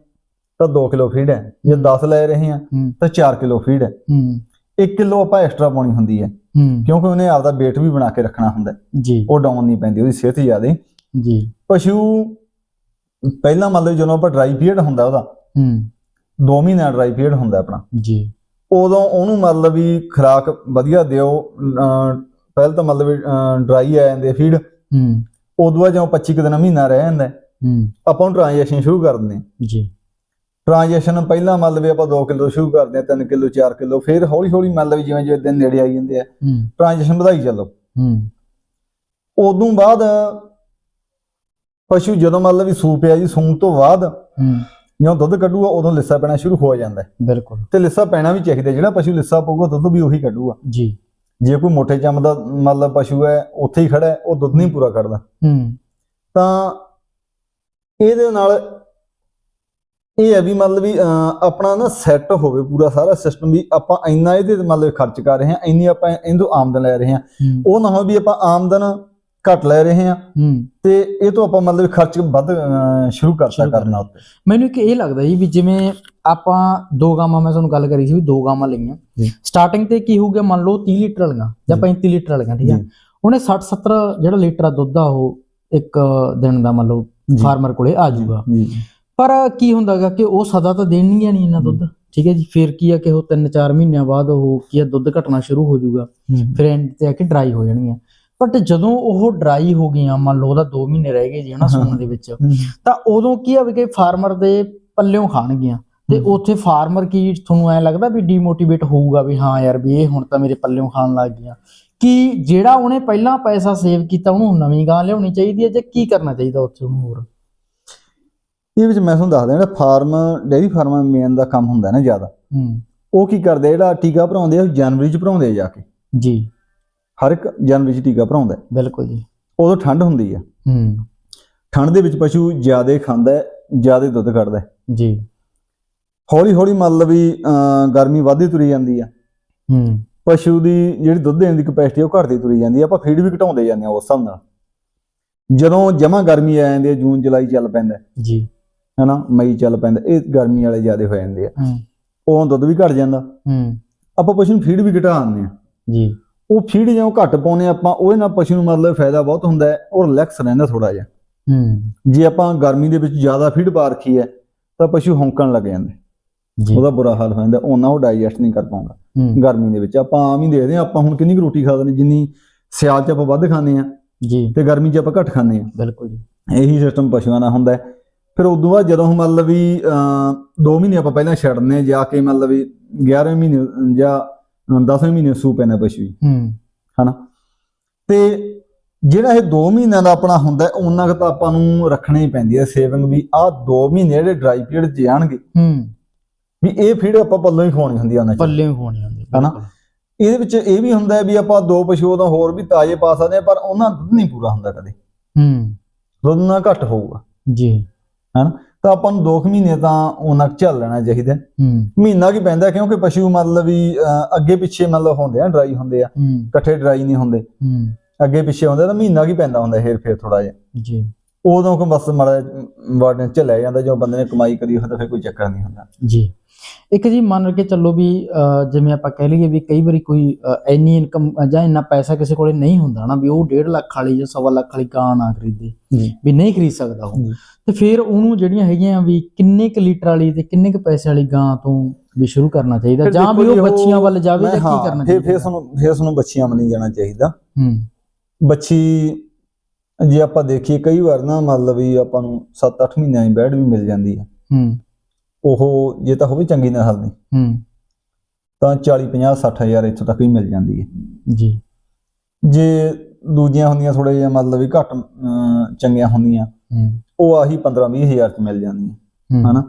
ਤਾਂ 2 ਕਿਲੋ ਫੀਡ ਹੈ। ਜੇ 10 ਲੈ ਰਹੇ ਹਾਂ ਤਾਂ 4 ਕਿਲੋ ਫੀਡ ਹੈ। ਹੂੰ। 1 ਕਿਲੋ ਆਪਾਂ ਐਕਸਟਰਾ ਪਾਉਣੀ ਹੁੰਦੀ ਹੈ। ਹੂੰ। ਕਿਉਂਕਿ ਉਹਨੇ ਆਪਦਾ weight ਵੀ ਬਣਾ ਕੇ ਰੱਖਣਾ ਹੁੰਦਾ। ਜੀ। ਉਹ ਡਾਊਨ ਨਹੀਂ ਪੈਂਦੀ ਉਹਦੀ ਸਿਹਤ ਜ਼ਿਆਦਾ ਜੀ। ਪਸ਼ੂ ਪਹਿਲਾਂ ਮਤਲਬ ਜਦੋਂ ਆਪਾਂ ਡਰਾਈ ਪੀਰੀਅਡ ਹੁੰਦਾ ਉਹਦਾ ਹੂੰ। 2 ਮਹੀਨਾ ਡਰਾਈ ਪੀਰੀਅਡ ਹੁੰਦਾ ਆਪਣਾ। ਜੀ। ਉਦੋਂ ਉਹਨੂੰ ਮਤਲਬ ਵੀ ਖੁਰਾਕ ਵਧੀਆ ਦਿਓ ਪਹਿਲਾਂ ਤਾਂ ਮਤਲਬ ਡਰਾਈ ਆ ਜਾਂਦੇ ਫੀਡ ਹੂੰ। ਉਦੋਂ ਬਾਅਦ ਜਦੋਂ 25 ਕੁ ਦਿਨ ਮਹੀਨਾ ਰਹਿ ਜਾਂਦਾ ਹੈ, ਆਪਾਂ ਨੂੰ ਟ੍ਰਾਂਜੈਕਸ਼ਨ ਸ਼ੁਰੂ ਕਰ ਦਿੰਦੇ ਜੀ। ਟ੍ਰਾਂਜੈਕਸ਼ਨ ਪਹਿਲਾਂ ਮਤਲਬ ਆਪਾਂ 2 ਕਿਲੋ ਸ਼ੁਰੂ ਕਰਦੇ ਹਾਂ 3 ਕਿਲੋ 4 ਕਿਲੋ ਫਿਰ ਹੌਲੀ ਹੌਲੀ ਮਤਲਬ ਜਿਵੇਂ ਜਿਵੇਂ ਦਿਨ ਨੇੜੇ ਆਈ ਜਾਂਦੇ ਆ। ਹੂੰ। ਟ੍ਰਾਂਜੈਕਸ਼ਨ ਵਧਾਈ ਚੱਲੋ। ਹੂੰ। ਉਦੋਂ ਬਾਅਦ ਪਸ਼ੂ ਜਦੋਂ ਮਤਲਬ ਵੀ ਸੂ ਪਿਆ ਜੀ ਸੂਣ ਤੋਂ ਬਾਅਦ ਹੂੰ। ਜਦੋਂ ਦੁੱਧ ਕੱਢੂਗਾ ਉਦੋਂ ਲਿੱਸਾ ਪੈਣਾ ਸ਼ੁਰੂ ਹੋ ਜਾਂਦਾ ਹੈ। ਬਿਲਕੁਲ। ਤੇ ਲਿੱਸਾ ਪੈਣਾ ਵੀ ਚਾਹੀਦਾ ਜਿਹੜਾ ਪਸ਼ੂ ਲਿੱਸਾ ਪਊਗਾ ਦੁੱਧ ਵੀ ਉਹੀ ਕੱਢੂਗਾ। ਜੀ। ਜੇ ਕੋਈ ਮੋਟੇ ਚੰਮ ਦਾ ਮਤਲਬ ਪਸ਼ੂ ਹੈ ਉੱਥੇ ਹੀ ਖੜਾ ਹੈ ਉਹ ਦੁੱਧ ਨਹੀਂ ਪੂਰਾ ਕੱਢਦਾ ਹੂੰ। ਤਾਂ ਇਹਦੇ ਨਾਲ ਇਹ ਹੈ ਵੀ ਮਤਲਬ ਵੀ ਆਪਣਾ ਨਾ ਸੈੱਟ ਹੋਵੇ ਪੂਰਾ ਸਾਰਾ ਸਿਸਟਮ ਵੀ ਆਪਾਂ ਇੰਨਾ ਇਹਦੇ ਮਤਲਬ ਖਰਚ ਕਰ ਰਹੇ ਹਾਂ ਇੰਨੀ ਆਪਾਂ ਇਹਦੋਂ ਆਮਦਨ ਲੈ ਰਹੇ ਹਾਂ। ਹੂੰ। ਉਹ ਨਾ ਹੋਵੇ ਵੀ ਆਪਾਂ ਆਮਦਨ ਘੱਟ ਲੈ ਰਹੇ ਹਾਂ। ਹੂੰ। ਤੇ ਇਹ ਤੋਂ ਆਪਾਂ ਮਤਲਬ ਖਰਚ ਵੱਧ ਅਹ, ਸ਼ੁਰੂ ਕਰਤਾ ਸ਼ੁਰੂ ਕਰਨਾ ਉੱਤੇ ਮੈਨੂੰ ਇੱਕ ਇਹ ਲੱਗਦਾ ਜੀ ਵੀ ਜਿਵੇਂ ਆਪਾਂ ਦੋ ਗਾਵਾਂ ਮੈਂ ਤੁਹਾਨੂੰ ਗੱਲ ਕਰੀ ਸੀ ਵੀ ਦੋ ਗਾਵਾਂ ਲਈਆਂ। ਜੀ। ਸਟਾਰਟਿੰਗ ਤੇ ਕੀ ਹੋਊਗਾ ਮੰਨ ਲਓ 30 ਲੀਟਰ ਵਾਲੀਆਂ ਜਾਂ ਜੀ। 35 ਲੀਟਰ ਵਾਲੀਆਂ ਠੀਕ ਹੈ ਜੀ। ਉਹਨੇ 60 70 ਜਿਹੜਾ ਲੀਟਰ ਆ ਦੁੱਧ ਆ ਉਹ ਇੱਕ ਦਿਨ ਦਾ ਮੰਨ ਲਓ ਜੀ। ਫਾਰਮਰ ਕੋਲੇ ਆ ਜਾਊਗਾ। ਜੀ। ਪਰ ਕੀ ਹੁੰਦਾਗਾ ਕਿ ਉਹ ਸਦਾ ਤਾਂ ਦੇਣਗੀਆਂ ਨਹੀਂ ਇੰਨਾ ਦੁੱਧ ਠੀਕ ਹੈ ਜੀ? ਫਿਰ ਕੀ ਆ ਕਿ ਉਹ 3-4 ਮਹੀਨਿਆਂ ਬਾਅਦ ਉਹ ਕੀ ਆ ਦੁੱਧ ਘਟਣਾ ਸ਼ੁਰੂ ਹੋ ਜਾਊਗਾ। ਫਿਰ ਐਂਡ ਤੇ ਆ ਕੇ ਡਰਾਈ ਹੋ ਜਾਣਗੀਆਂ। ਬਟ ਜਦੋਂ ਉਹ ਡਰਾਈ ਹੋ ਗਈਆਂ ਮੰਨ ਲਓ ਉਹਦਾ 2 ਮਹੀਨੇ ਰਹਿ ਗਏ ਜੀ ਹਨਾ। ਸੂਣ ਦੇ ਵਿੱਚ ਤਾਂ ਉਦੋਂ ਕੀ ਆ ਵੀ ਕਿ ਫਾਰਮਰ ਦੇ ਪੱਲਿਓਂ ਖਾਣਗੀਆਂ। ਤੇ। ਉੱਥੇ ਫਾਰਮਰ ਕੀ ਤੁਹਾਨੂੰ ਐ ਲੱਗਦਾ ਵੀ ਡੀਮੋਟੀਵੇਟ ਹੋਊਗਾ ਵੀ ਹਾਂ ਯਾਰ ਵੀ ਇਹ ਹੁਣ ਤਾਂ ਮੇਰੇ ਪੱਲਿਓਂ ਖਾਣ ਲੱਗ ਗਈਆਂ। ਕਿ ਜਿਹੜਾ ਉਹਨੇ ਪਹਿਲਾਂ ਪੈਸਾ ਸੇਵ ਕੀਤਾ ਉਹਨੂੰ ਨਵੀਂ ਗਾਂ ਲਿਆਉਣੀ ਚਾਹੀਦੀ ਹੈ ਜਾਂ ਕੀ ਕਰਨਾ ਚਾਹੀਦਾ ਉੱਥੇ ਉਹਨੂੰ ਹੋਰ? ਇਹ ਵਿੱਚ ਮੈਂ ਤੁਹਾਨੂੰ ਦੱਸਦਾ ਜਿਹੜਾ ਫਾਰਮ ਡੇਅਰੀ ਫਾਰਮ ਮੇਨ ਦਾ ਕੰਮ ਹੁੰਦਾ ਨਾ ਜ਼ਿਆਦਾ ਹੂੰ। ਉਹ ਕੀ ਕਰਦੇ ਜਿਹੜਾ ਟੀਕਾ ਭਰਾਉਂਦੇ ਆ ਜਨਵਰੀ ਚ ਭਰਾਉਂਦੇ ਆ ਜਾ ਕੇ। ਜੀ। ਹਰ ਇੱਕ ਜਨਵਰੀ ਚ ਟੀਕਾ ਭਰਾਉਂਦਾ ਹੈ। ਬਿਲਕੁਲ ਜੀ। ਉਦੋਂ ਠੰਡ ਹੁੰਦੀ ਆ। ਹੂੰ। ਠੰਡ ਦੇ ਵਿੱਚ ਪਸ਼ੂ ਜ਼ਿਆਦਾ ਖਾਂਦਾ ਹੈ ਜ਼ਿਆਦਾ ਦੁੱਧ ਕੱਢਦਾ ਹੈ। ਜੀ। ਹੌਲੀ ਹੌਲੀ ਮਤਲਬ ਵੀ ਅਹ, ਗਰਮੀ ਵੱਧਦੀ ਤੁਰੀ ਜਾਂਦੀ ਆ। ਹੂੰ। ਪਸ਼ੂ ਦੀ ਜਿਹੜੀ ਦੁੱਧ ਦੇਣ ਦੀ ਕਪੈਸਿਟੀ ਉਹ ਘਟਦੀ ਤੁਰੀ ਜਾਂਦੀ ਆ। ਆਪਾਂ ਫੀਡ ਵੀ ਘਟਾਉਂਦੇ ਜਾਂਦੇ ਆ ਉਸ ਹਿਸਾਬ ਨਾਲ। ਜਦੋਂ ਜਮਾ ਗਰਮੀ ਆ ਜਾਂਦੀ ਹੈ ਜੂਨ ਜੁਲਾਈ ਚੱਲ ਪੈਂਦਾ ਹੈ, ਜੀ। ਹਨਾ ਮਈ ਚੱਲ ਪੈਂਦਾ ਇਹ ਗਰਮੀ ਵਾਲੇ ਜ਼ਿਆਦਾ ਹੋ ਜਾਂਦੇ ਆ। ਹੂੰ। ਉਦੋਂ ਦੁੱਧ ਵੀ ਘਟ ਜਾਂਦਾ। ਹੂੰ। ਆਪਾਂ ਪਸ਼ੂ ਨੂੰ ਫੀਡ ਵੀ ਘਟਾ ਦਿੰਦੇ ਆ ਜੀ। ਉਹ ਫੀਡ ਜਿਉਂ ਘੱਟ ਪਾਉਨੇ ਆਪਾਂ ਉਹਦੇ ਨਾਲ ਪਸ਼ੂ ਨੂੰ ਮਤਲਬ ਫਾਇਦਾ ਬਹੁਤ ਹੁੰਦਾ ਹੈ ਉਹ ਰਿਲੈਕਸ ਰਹਿੰਦਾ ਥੋੜਾ ਜਿਹਾ। ਹੂੰ। ਜੇ ਆਪਾਂ ਗਰਮੀ ਦੇ ਵਿੱਚ ਜ਼ਿਆਦਾ ਫੀਡ ਪਾ ਰੱਖੀ ਹੈ ਤਾਂ ਪਸ਼ੂ ਹੌਂਕਣ ਲੱਗ ਜਾਂਦਾ। ਜੀ। ਉਹਦਾ ਬੁਰਾ ਹਾਲ ਹੋ ਜਾਂਦਾ ਉਹਨਾਂ ਉਹ ਡਾਈਜੈਸਟ ਨਹੀਂ ਕਰ ਪਾਉਂਦਾ ਗਰਮੀ ਦੇ ਵਿੱਚ। ਆਪਾਂ ਆਮ ਹੀ ਦੇਖਦੇ ਹਾਂ ਆਪਾਂ ਹੁਣ ਕਿੰਨੀ ਕੁ ਰੋਟੀ ਖਾਦੇ ਨੇ ਜਿੰਨੀ ਸਿਆਲ 'ਚ ਆਪਾਂ ਵੱਧ ਖਾਂਦੇ ਆ ਜੀ। ਤੇ ਗਰਮੀ 'ਚ ਆਪਾਂ ਘੱਟ ਖਾਂਦੇ ਆ ਬਿਲਕੁਲ ਜੀ। ਇਹੀ ਸਿਸਟਮ ਪਸ਼ੂਆਂ ਦਾ ਹੁੰਦਾ ਹੈ। ਫਿਰ ਉਦੋਂ ਬਾਅਦ ਜਦੋਂ ਮਤਲਬ ਵੀ 2 ਮਹੀਨੇ ਆਪਾਂ ਪਹਿਲਾਂ ਛੱਡਨੇ ਆ, ਜਾ ਕੇ ਮਤਲਬ ਵੀ 11ਵੇਂ ਮਹੀਨੇ ਜਾਂ 10ਵੇਂ ਮਹੀਨੇ ਸੂ ਪੈਂਦਾ ਪਸ਼ੂ ਜੀ। ਹੂੰ। ਹਨਾ? ਤੇ ਜਿਹੜਾ ਇਹ 2 ਮਹੀਨਿਆਂ ਦਾ ਆਪਣਾ ਹੁੰਦਾ ਹੈ, ਉਹਨਾਂ ਕੁ ਤਾਂ ਆਪਾਂ ਨੂੰ ਰੱਖਣੀ ਹੀ ਪੈਂਦੀ ਹੈ ਸੇਵਿੰਗ ਵੀ। ਆਹ 2 ਮਹੀਨੇ ਜਿਹੜੇ ਡਰਾਈ ਪੀਰੀਅਡ ਜਾਣਗੇ ਹੂੰ ਵੀ ਇਹ ਫੀਡ ਆਪਾਂ ਪੱਲੋਂ ਹੀ ਖਵਾਉਣੀ ਹੁੰਦੀ ਆ ਉਹਨਾਂ 'ਚ। ਪੱਲੇ ਵੀ ਹੋਣੀ ਹੁੰਦੀ ਹਨਾ? ਇਹਦੇ ਵਿੱਚ ਇਹ ਵੀ ਹੁੰਦਾ ਹੈ ਵੀ ਆਪਾਂ ਦੋ ਪਸ਼ੂ ਉਦੋਂ ਹੋਰ ਵੀ ਤਾਜ਼ੇ ਪਾ ਸਕਦੇ ਆ ਪਰ ਉਹਨਾਂ ਦਾ ਦੁੱਧ ਨਹੀਂ ਪੂਰਾ ਹੁੰਦਾ ਕਦੇ। ਹੂੰ। ਦੁੱਧ ਨਾ ਘੱਟ ਹੋਊਗਾ। ਜੀ। ਤਾਂ ਆਪਾਂ ਨੂੰ 2 ਮਹੀਨੇ ਤਾਂ ਉਹਨਾਂ ਝੱਲ ਲੈਣਾ ਚਾਹੀਦਾ। ਮਹੀਨਾ ਕੀ ਪੈਂਦਾ ਕਿਉਂਕਿ ਪਸ਼ੂ ਮਤਲਬ ਵੀ ਅੱਗੇ ਪਿੱਛੇ ਮਤਲਬ ਹੁੰਦੇ ਆ ਡਰਾਈ ਹੁੰਦੇ ਆ। ਇਕੱਠੇ ਡਰਾਈ ਨਹੀਂ ਹੁੰਦੇ। ਅੱਗੇ ਪਿੱਛੇ ਹੁੰਦੇ ਤਾਂ ਮਹੀਨਾ ਕੀ ਪੈਂਦਾ ਹੁੰਦਾ ਹੇਰ ਫੇਰ ਥੋੜਾ ਜਿਹਾ। ਜੀ। ਉਦੋਂ ਕੋ ਬਸ ਮਾੜਾ ਵਾਰਡਨ ਝੱਲਿਆ ਜਾਂਦਾ ਜੋ ਬੰਦੇ ਨੇ ਕਮਾਈ ਕਰੀ ਹੋਵੇ ਤਾਂ ਫਿਰ ਕੋਈ ਚੱਕਰ ਨਹੀਂ ਹੁੰਦਾ। ਜੀ। ਇੱਕ ਜੀ ਮੰਨ ਕੇ ਚੱਲੋ ਵੀ ਜਿਵੇਂ ਆਪਾਂ ਕਹਿ ਲਈਏ ਵੀ ਕਈ ਵਾਰੀ ਕੋਈ ਇੰਨੀ ਇਨਕਮ ਜਾਂ ਇੰਨਾ ਪੈਸਾ ਕਿਸੇ ਕੋਲੇ ਨਹੀਂ ਹੁੰਦਾ ਨਾ ਵੀ ਉਹ 1.5 ਲੱਖ ਵਾਲੀ ਜਾਂ ਸਵਾ ਲੱਖ ਵਾਲੀ ਕਾਂ ਨਾ ਖਰੀਦੇ ਵੀ ਨਹੀਂ ਖਰੀਦ ਸਕਦਾ ਉਹ। ਤੇ ਫਿਰ ਉਹਨੂੰ ਜਿਹੜੀਆਂ ਹੈਗੀਆਂ ਵੀ ਕਿੰਨੇ ਕੁ ਲੀਟਰ ਵਾਲੀ ਤੇ ਕਿੰਨੇ ਕੁ ਪੈਸੇ ਵਾਲੀ ਗਾਂ ਤੋਂ ਵੀ ਸ਼ੁਰੂ ਕਰਨਾ ਚਾਹੀਦਾ ਫਿਰ ਜਾਂ ਵੀ ਉਹ ਬੱਚੀਆਂ ਵੱਲ ਜਾਵੇ ਜਾਂ ਕੀ ਕਰਨਾ ਫਿਰ ਚਾਹੀਦਾ? ਫਿਰ ਸਾਨੂੰ ਫਿਰ ਸਾਨੂੰ ਬੱਚੀਆਂ ਨਹੀਂ ਜਾਣਾ ਚਾਹੀਦਾ। ਹੂੰ। ਬੱਚੀ ਜੇ ਆਪਾਂ ਦੇਖੀਏ ਕਈ ਵਾਰ ਨਾ ਮਤਲਬ ਵੀ ਆਪਾਂ ਨੂੰ 7-8 ਮਹੀਨਿਆਂ ਦੀ ਬੈਡ ਵੀ ਮਿਲ ਜਾਂਦੀ ਹੈ ਹੂੰ। ਉਹ ਜੇ ਤਾਂ ਹੋਵੇ ਚੰਗੀ ਨਸਲ ਦੀ ਹੂੰ। ਤਾਂ 40 50 60 ਹਜ਼ਾਰ ਇੱਥੋਂ ਤੱਕ ਵੀ ਮਿਲ ਜਾਂਦੀ ਹੈ ਜੀ। ਜੇ ਦੂਜੀਆਂ ਹੁੰਦੀਆਂ ਥੋੜੇ ਜਿਹਾ ਮਤਲਬ ਵੀ ਘੱਟ ਚੰਗੀਆਂ ਹੁੰਦੀਆਂ ਹੂੰ। ਉਹ ਆਹੀ 15 20 ਹਜ਼ਾਰ ਚ ਮਿਲ ਜਾਂਦੀਆਂ। ਹੂੰ। ਹਨਾ?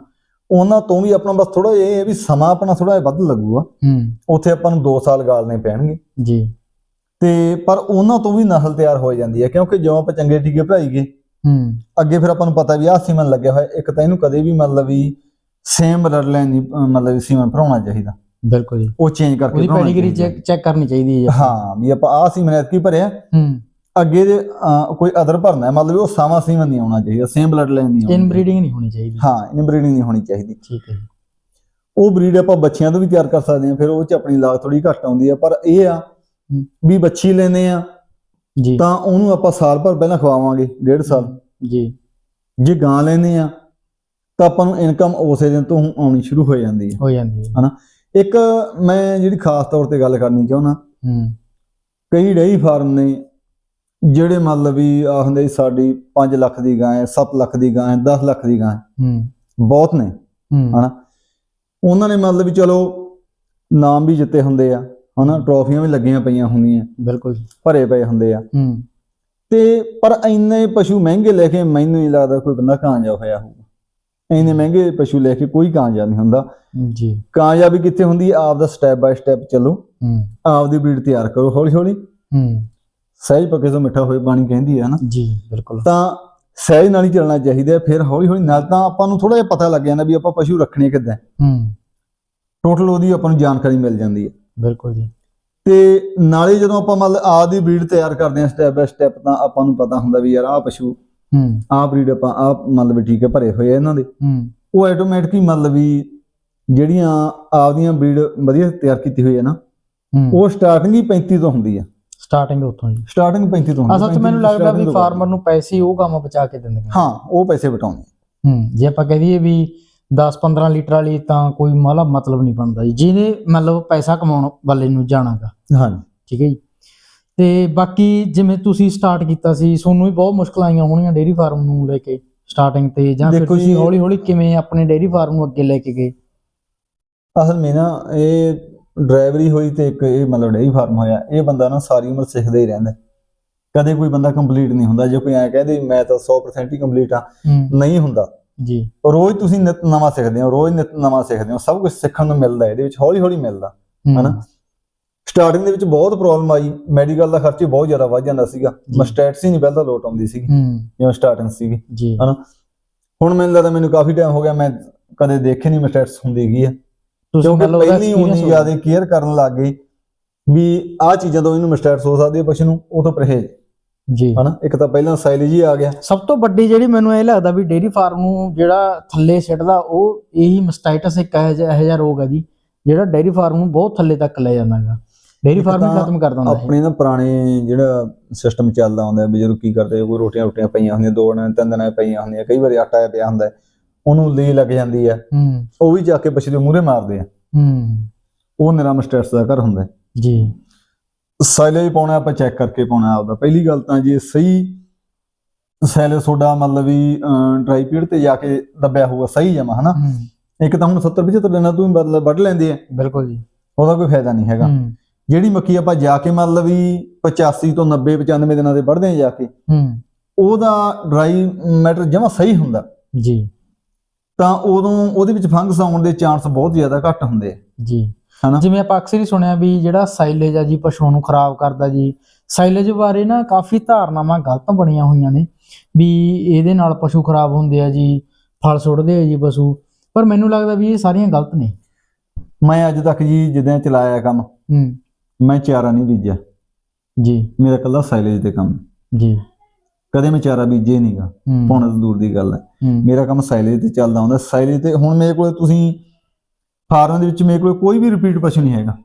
ਉਹਨਾਂ ਤੋਂ ਵੀ ਆਪਣਾ ਬਸ ਥੋੜਾ ਇਹ ਹੈ ਵੀ ਸਮਾਂ ਆਪਣਾ ਥੋੜਾ ਜਿਹਾ ਵੱਧ ਲੱਗੂਗਾ। ਹੂੰ। ਉੱਥੇ ਆਪਾਂ ਨੂੰ 2 ਸਾਲ ਗਾਲਨੇ ਪੈਣਗੇ। ਜੀ। ਤੇ ਪਰ ਉਹਨਾਂ ਤੋਂ ਵੀ ਨਸਲ ਤਿਆਰ ਹੋ ਜਾਂਦੀ ਹੈ ਕਿਉਂਕਿ ਜਿਉਂ ਆਪਾਂ ਚੰਗੇ ਟੀਕੇ ਭਰਾਈ ਗਏ ਹੂੰ। ਅੱਗੇ ਫਿਰ ਆਪਾਂ ਨੂੰ ਪਤਾ ਵੀ ਆਹ ਸੀਮਨ ਲੱਗਿਆ ਹੋਇਆ ਇੱਕ ਤਾਂ ਇਹਨੂੰ ਕਦੇ ਵੀ ਮਤਲਬ ਵੀ ਸੇਮ ਬਲੱਡ ਲਾਈਨ ਦੀ ਮਤਲਬ ਸੀਮਨ ਭਰਾਉਣਾ ਚਾਹੀਦਾ। ਬਿਲਕੁਲ ਜੀ। ਉਹ ਚੇਂਜ ਕਰਕੇ ਉਹਦੀ ਪੈਡੀਗਰੀ। ਚੈੱਕ ਚੈੱਕ ਕਰਨੀ ਚਾਹੀਦੀ ਹੈ। ਹਾਂ ਵੀ ਆਪਾਂ ਆਹ ਸੀਮਨ ਐਤਕੀ ਭਰਿਆ ਹੂੰ। ਅੱਗੇ ਦੇ ਕੋਈ ਅਦਰ ਭਰਨਾ ਹੈ ਮਤਲਬ ਉਹ ਸਾਵਾ ਸੀਮਨ ਨਹੀਂ ਆਉਣਾ ਚਾਹੀਦਾ ਸੇਮ ਬਲੱਡ ਲਾਈਨ ਨਹੀਂ ਆਉਣੀ ਇਨਬਰੀਡਿੰਗ ਨਹੀਂ ਹੋਣੀ ਚਾਹੀਦੀ। ਹਾਂ ਇਨਬਰੀਡਿੰਗ ਨਹੀਂ ਹੋਣੀ ਚਾਹੀਦੀ। ਠੀਕ ਹੈ ਉਹ ਬਰੀਡ ਆਪਾਂ ਬੱਚਿਆਂ ਤੋਂ ਵੀ ਤਿਆਰ ਕਰ ਸਕਦੇ ਹਾਂ ਫਿਰ ਉਹ ਚ ਆਪਣੀ ਲਾਗ ਥੋੜੀ ਘੱਟ ਆਉਂਦੀ ਆ ਪਰ ਇਹ ਆ ਹੂੰ। ਵੀ ਬੱਚੀ ਲੈਨੇ ਆ ਜੀ। ਤਾਂ ਉਹਨੂੰ ਆਪਾਂ ਸਾਲ ਭਰ ਪਹਿਲਾਂ ਖਵਾਵਾਂਗੇ ਡੇਢ ਸਾਲ। ਜੀ। ਜੇ ਗਾਂ ਲੈਨੇ ਆ ਤਾਂ ਆਪਾਂ ਨੂੰ ਇਨਕਮ ਉਸੇ ਦਿਨ ਤੋਂ ਆਉਣੀ ਸ਼ੁਰੂ ਹੋ ਜਾਂਦੀ ਹੈ ਹੋ ਜਾਂਦੀ ਹੈ ਇੱਕ ਮੈਂ ਜਿਹੜੀ ਖਾਸ ਤੌਰ ਤੇ ਗੱਲ ਕਰਨੀ ਚਾਹੁੰਦਾ ਹੂੰ। ਕਈ ਡੇਅਰੀ ਫਾਰਮ ਨੇ ਜਿਹੜੇ ਮਤਲਬ ਵੀ ਜੀ ਸਾਡੀ 5 ਲੱਖ ਦੀ ਗਾਂ ਹੈ 7 ਲੱਖ ਦੀ ਗਾਂ ਹੈ 10 ਲੱਖ ਦੀ ਗਾਂ ਹੈ। ਹੂੰ। ਬਹੁਤ ਨੇ। ਹਨਾ? ਉਹਨਾਂ ਨੇ ਮਤਲਬ ਵੀ ਚਲੋ ਨਾਮ ਵੀ ਜਿੱਤੇ ਹੁੰਦੇ ਆ। ਹਨਾ ਟਰੋਫੀਆਂ ਵੀ ਲੱਗੀਆਂ ਪਈਆਂ ਹੁੰਦੀਆਂ ਬਿਲਕੁਲ। ਭਰੇ ਪਏ ਹੁੰਦੇ ਆ। ਹੂੰ। ਤੇ ਪਰ ਇੰਨੇ ਪਸ਼ੂ ਮਹਿੰਗੇ ਲੈ ਕੇ ਮੈਨੂੰ ਨਹੀਂ ਲੱਗਦਾ ਕੋਈ ਬੰਦਾ ਕਾਮਯਾਬ ਹੋਇਆ ਹੋਊਗਾ ਇੰਨੇ ਮਹਿੰਗੇ ਪਸ਼ੂ ਲੈ ਕੇ ਕੋਈ ਕਾਮਯਾਬ ਨਹੀਂ ਹੁੰਦਾ। ਜੀ। ਕਾਮਯਾਬੀ ਕਿੱਥੇ ਹੁੰਦੀ ਹੈ ਆਪ ਦਾ ਸਟੈਪ ਬਾਈ ਸਟੈਪ ਚੱਲੋ। ਹੂੰ। ਆਪ ਦੀ ਬਰੀਡ ਤਿਆਰ ਕਰੋ ਹੌਲੀ ਹੌਲੀ ਹੂੰ। ਸਹਿਜ ਪੱਕੇ ਤੋਂ ਮਿੱਠਾ ਹੋਏ ਪਾਣੀ ਕਹਿੰਦੀ ਹੈ ਨਾ। ਜੀ ਬਿਲਕੁਲ। ਤਾਂ ਸਹਿਜ ਨਾਲ ਹੀ ਚੱਲਣਾ ਚਾਹੀਦਾ। ਫਿਰ ਹੌਲੀ ਹੌਲੀ ਨਾਲ ਤਾਂ ਆਪਾਂ ਨੂੰ ਥੋੜਾ ਜਿਹਾ ਪਤਾ ਲੱਗ ਜਾਂਦਾ ਵੀ ਆਪਾਂ ਪਸ਼ੂ ਰੱਖਣੇ ਕਿੱਦਾਂ। ਹੂੰ। ਟੋਟਲ ਉਹਦੀ ਆਪਾਂ ਨੂੰ ਜਾਣਕਾਰੀ ਮਿਲ ਜਾਂਦੀ ਹੈ ਬਿਲਕੁਲ ਜੀ। ਤੇ ਨਾਲੇ ਜਦੋਂ ਆਪਾਂ ਮਤਲਬ ਆਪ ਦੀ ਬਰੀਡ ਤਿਆਰ ਕਰਦੇ ਹਾਂ ਸਟੈਪ ਬਾਈ ਸਟੈਪ ਤਾਂ ਆਪਾਂ ਨੂੰ ਪਤਾ ਹੁੰਦਾ ਵੀ ਯਾਰ ਆਹ ਪਸ਼ੂ ਹੂੰ। ਆਹ ਬਰੀਡ ਆਪਾਂ ਆਹ ਮਤਲਬ ਹੈ ਭਰੇ ਹੋਏ ਆ ਇਹਨਾਂ ਦੇ। ਹੂੰ। ਉਹ ਆਟੋਮੈਟਿਕਲੀ ਮਤਲਬ ਵੀ ਜਿਹੜੀਆਂ ਆਪਦੀਆਂ ਬਰੀਡ ਵਧੀਆ ਤਿਆਰ ਕੀਤੀ ਹੋਈ ਹੈ ਨਾ ਹੂੰ। ਉਹ ਸਟਾਰਟਿੰਗ ਹੀ 35 ਤੋਂ ਹੁੰਦੀ ਆ। ਸਟਾਰਟਿੰਗ ਉੱਥੋਂ ਜੀ। ਸਟਾਰਟਿੰਗ 35 ਤੋਂ ਹੁੰਦੀ ਅਸਲ 'ਚ 35 ਮੈਨੂੰ ਲੱਗਦਾ ਵੀ ਫਾਰਮਰ ਨੂੰ ਪੈਸੇ ਹੀ ਉਹ ਕੰਮ ਬਚਾ ਕੇ ਦਿੰਦੇ ਹਾਂ ਉਹ ਪੈਸੇ ਬਟਾਉਣੇ ਹੂੰ ਜੇ ਆਪਾਂ ਕਹਿ ਦਈਏ ਵੀ 10-15 ਲੀਟਰ ਵਾਲੀ ਤਾਂ ਕੋਈ ਮਾਲਾ ਮਤਲਬ ਨਹੀਂ ਬਣਦਾ ਜੀ। ਜਿਹਨੇ ਮਤਲਬ ਪੈਸਾ ਕਮਾਉਣ ਵਾਲੇ ਨੂੰ ਜਾਣਾਗਾ। ਹਾਂਜੀ। ਠੀਕ ਹੈ ਜੀ। ਤੇ ਬਾਕੀ ਜਿਵੇਂ ਤੁਸੀਂ ਸਟਾਰਟ ਕੀਤਾ ਸੀ ਤੁਹਾਨੂੰ ਵੀ ਬਹੁਤ ਮੁਸ਼ਕਲਾਂ ਆਈਆਂ ਹੋਣੀਆਂ ਡੇਅਰੀ ਫਾਰਮ ਨੂੰ ਲੈ ਕੇ ਸਟਾਰਟਿੰਗ ਤੇ। ਜਾਂ ਫਿਰ ਦੇਖੋ ਤੁਸੀਂ ਜੀ- ਹੌਲੀ ਹੌਲੀ ਕਿਵੇਂ ਆਪਣੇ ਡੇਅਰੀ ਫਾਰਮ ਨੂੰ ਅੱਗੇ ਲੈ ਕੇ ਗਏ? ਅਸਲ ਮੇਂ ਨਾ ਇਹ ਡਰਾਈਵਰੀ ਹੋਈ ਤੇ ਇੱਕ ਇਹ ਮਤਲਬ ਡੇਰੀ ਫਾਰਮ ਹੋਇਆ। ਇਹ ਬੰਦਾ ਨਾ ਸਾਰੀ ਉਮਰ ਸਿੱਖਦਾ ਹੀ ਰਹਿੰਦਾ। ਕਦੇ ਕੋਈ ਬੰਦਾ ਕੰਪਲੀਟ ਨਹੀਂ ਹੁੰਦਾ। ਜੇ ਕੋਈ ਐ ਕਹਦੇ ਮੈਂ ਤਾਂ 100% ਹੀ ਕੰਪਲੀਟ ਆ ਨਹੀਂ ਹੁੰਦਾ। ਜੀ। ਰੋਜ਼ ਤੁਸੀਂ ਨਿਤ ਨਵਾਂ ਸਿੱਖਦੇ ਹੋ ਰੋਜ਼ ਨਿਤ ਨਵਾਂ ਸਿੱਖਦੇ ਹੋ ਸਭ ਕੁਝ ਸਿੱਖਣ ਨੂੰ ਮਿਲਦਾ ਇਹਦੇ ਵਿੱਚ ਹੌਲੀ ਹੌਲੀ ਮਿਲਦਾ ਹਨਾ? ਸਟਾਰਟਿੰਗ ਦੇ ਵਿੱਚ ਬਹੁਤ ਪ੍ਰੋਬਲਮ ਆਈ ਮੈਡੀਕਲ ਦਾ ਖਰਚ ਬਹੁਤ ਜ਼ਿਆਦਾ ਵੱਧ ਜਾਂਦਾ ਸੀਗਾ। ਮਸਟੈਟਸ ਹੀ ਨਹੀਂ ਪਹਿਲਾਂ ਲੋਟ ਆਉਂਦੀ ਸੀਗੀ ਜਿਵੇਂ ਸਟਾਰਟਿੰਗ ਸੀਗੀ ਹਨਾ? ਹੁਣ ਮੈਨੂੰ ਲੱਗਦਾ ਮੈਨੂੰ ਕਾਫੀ ਟਾਈਮ ਹੋ ਗਿਆ ਮੈਂ ਕਦੇ ਦੇਖੇ ਨਹੀਂ ਮਸਟੈਟਸ ਹੁੰਦੀ ਕੀ ਆ। ਕਿਉਂਕਿ ਪਹਿਲੀ ਉਨੀ ਜ਼ਿਆਦਾ ਕੇਅਰ ਕਰਨ ਲੱਗ ਗਏ ਵੀ ਆਹ ਚੀਜ਼ਾਂ ਤੋਂ ਇਹਨੂੰ ਮਸਟੈਟਸ ਹੋ ਸਕਦੀ ਹੈ ਪਸ਼ੂ ਨੂੰ ਉਹ ਤੋਂ ਪਰਹੇਜ਼। ਜੀ। ਹਨਾ? ਇੱਕ ਤਾਂ ਪਹਿਲਾਂ ਸਾਈਲੇਜ ਹੀ ਆ ਗਿਆ। ਸਭ ਤੋਂ ਵੱਡੀ ਜਿਹੜੀ ਮੈਨੂੰ ਇਹ ਲੱਗਦਾ ਵੀ ਡੇਅਰੀ ਫਾਰਮ ਨੂੰ ਜਿਹੜਾ ਥੱਲੇ ਸਿੱਟਦਾ ਉਹ ਇਹੀ ਮਸਟਾਈਟਸ ਇੱਕ ਇਹੋ ਜਿਹਾ ਰੋਗ ਹੈ ਜੀ ਜਿਹੜਾ ਡੇਅਰੀ ਫਾਰਮ ਨੂੰ ਬਹੁਤ ਥੱਲੇ ਤੱਕ ਲੈ ਜਾਂਦਾ ਹੈਗਾ। ਡੇਰੀ ਫਾਰਮਿੰਗ ਤਾਂ ਖਤਮ ਕਰ ਦਿੰਦਾ ਆਪਣੇ ਨਾ ਪੁਰਾਣੇ ਜਿਹੜਾ ਸਿਸਟਮ ਚੱਲਦਾ ਹੁੰਦਾ ਬਜ਼ੁਰਗ ਕੀ ਕਰਦੇ ਕੋਈ ਰੋਟੀਆਂ ਰੋਟੀਆਂ ਪਈਆਂ ਹੁੰਦੀਆਂ ਦੋ ਦਿਨਾਂ ਤਿੰਨ ਦਿਨਾਂ ਪਈਆਂ ਹੁੰਦੀਆਂ ਕਈ ਵਾਰੀ ਆਟਾ ਪਿਆ ਹੁੰਦਾ ਹੈ, ਉਹਨੂੰ ਲੀ ਲੱਗ ਜਾਂਦੀ ਹੈ। ਹੂੰ। ਉਹ ਵੀ ਜਾ ਕੇ ਪਸ਼ੂ ਦੇ ਮੂਹਰੇ ਮਾਰਦੇ ਆ। ਹੂੰ। ਉਹ ਨਿਰਾਮ ਸਟੇਟਸ ਦਾ ਘਰ ਹੁੰਦਾ। ਹੈ। ਜੀ। ਸਾਈਲੇਜ ਪਾਉਣਾ ਆਪਾਂ ਚੈੱਕ ਕਰਕੇ ਪਾਉਣਾ ਆਪਦਾ। ਪਹਿਲੀ ਗੱਲ ਤਾਂ ਜੇ ਸਹੀ ਸਾਈਲੇਜ ਤੁਹਾਡਾ ਮਤਲਬ ਵੀ ਡਰਾਈ ਪੀੜ ਤੇ ਜਾ ਕੇ ਦੱਬਿਆ ਹੋਊਗਾ ਸਹੀ ਜਮਾ ਹਨਾ? ਇੱਕ ਤਾਂ ਹੁਣ 70 75 ਦਿਨਾਂ ਤੋਂ ਮਤਲਬ ਵੱਢ ਲੈਂਦੇ ਆ। ਬਿਲਕੁਲ ਜੀ। ਉਹਦਾ ਕੋਈ ਫਾਇਦਾ ਨਹੀਂ ਹੈਗਾ। ਜਿਹੜੀ ਮੱਕੀ ਆਪਾਂ ਜਾ ਕੇ ਮਤਲਬ ਵੀ 85 ਤੋਂ 90 95 ਦਿਨਾਂ ਦੇ ਵੱਢਦੇ ਆ ਜਾ ਕੇ ਹੂੰ। ਉਹਦਾ ਡਰਾਈ ਮੈਟਰ ਜਮਾ ਸਹੀ ਹੁੰਦਾ। ਜੀ। ਤਾਂ ਉਦੋਂ ਉਹਦੇ ਵਿੱਚ ਫੰਗਸ ਆਉਣ ਦੇ ਚਾਂਸ ਬਹੁਤ ਜ਼ਿਆਦਾ ਘੱਟ ਹੁੰਦੇ ਆ। ਜੀ। ਹਨਾ? ਜਿਵੇਂ ਆਪਾਂ ਅਕਸਰ ਹੀ ਸੁਣਿਆ ਵੀ ਜਿਹੜਾ ਸਾਈਲੇਜ ਆ ਜੀ ਪਸ਼ੂਆਂ ਨੂੰ ਖਰਾਬ ਕਰਦਾ ਜੀ। ਸਾਈਲੇਜ ਬਾਰੇ ਨਾ ਕਾਫੀ ਧਾਰਨਾਵਾਂ ਗਲਤ ਬਣੀਆਂ ਹੋਈਆਂ ਨੇ ਵੀ ਇਹਦੇ ਨਾਲ ਪਸ਼ੂ ਖਰਾਬ ਹੁੰਦੇ ਆ ਜੀ ਫਲ ਸੁੱਟਦੇ ਆ ਜੀ ਪਸ਼ੂ। ਪਰ ਮੈਨੂੰ ਲੱਗਦਾ ਵੀ ਇਹ ਸਾਰੀਆਂ ਗਲਤ ਨੇ। ਮੈਂ ਅੱਜ ਤੱਕ ਜੀ ਜਿੱਦਾਂ ਚਲਾਇਆ ਕੰਮ ਹੂੰ। ਮੈਂ ਚਾਰਾ ਨਹੀਂ ਬੀਜਿਆ। ਜੀ। ਮੇਰਾ ਕੱਲਾ ਸਾਈਲੇਜ ਦੇ ਕੰਮ। ਜੀ। ਕਦੇ ਮੈਂ ਚਾਰਾ ਬੀਜੇ ਨਹੀਂਗਾ ਤਾਂ ਦੂਰ ਦੀ ਗੱਲ ਹੈ। ਹੂੰ, ਮੇਰਾ ਕੰਮ ਸਾਈਲੇਜ ਤੇ ਚੱਲਦਾ ਹੁੰਦਾ। ਸਾਈਲੇਜ ਤੇ ਹੁਣ ਮੇਰੇ ਕੋਲੇ ਤੁਸੀਂ ਫਾਰਮ ਦੇ ਵਿੱਚ ਮੇਰੇ ਕੋਲੇ ਕੋਈ ਵੀ ਰਿਪੀਟ ਪਸ਼ੂ ਨਹੀਂ ਹੈਗਾ।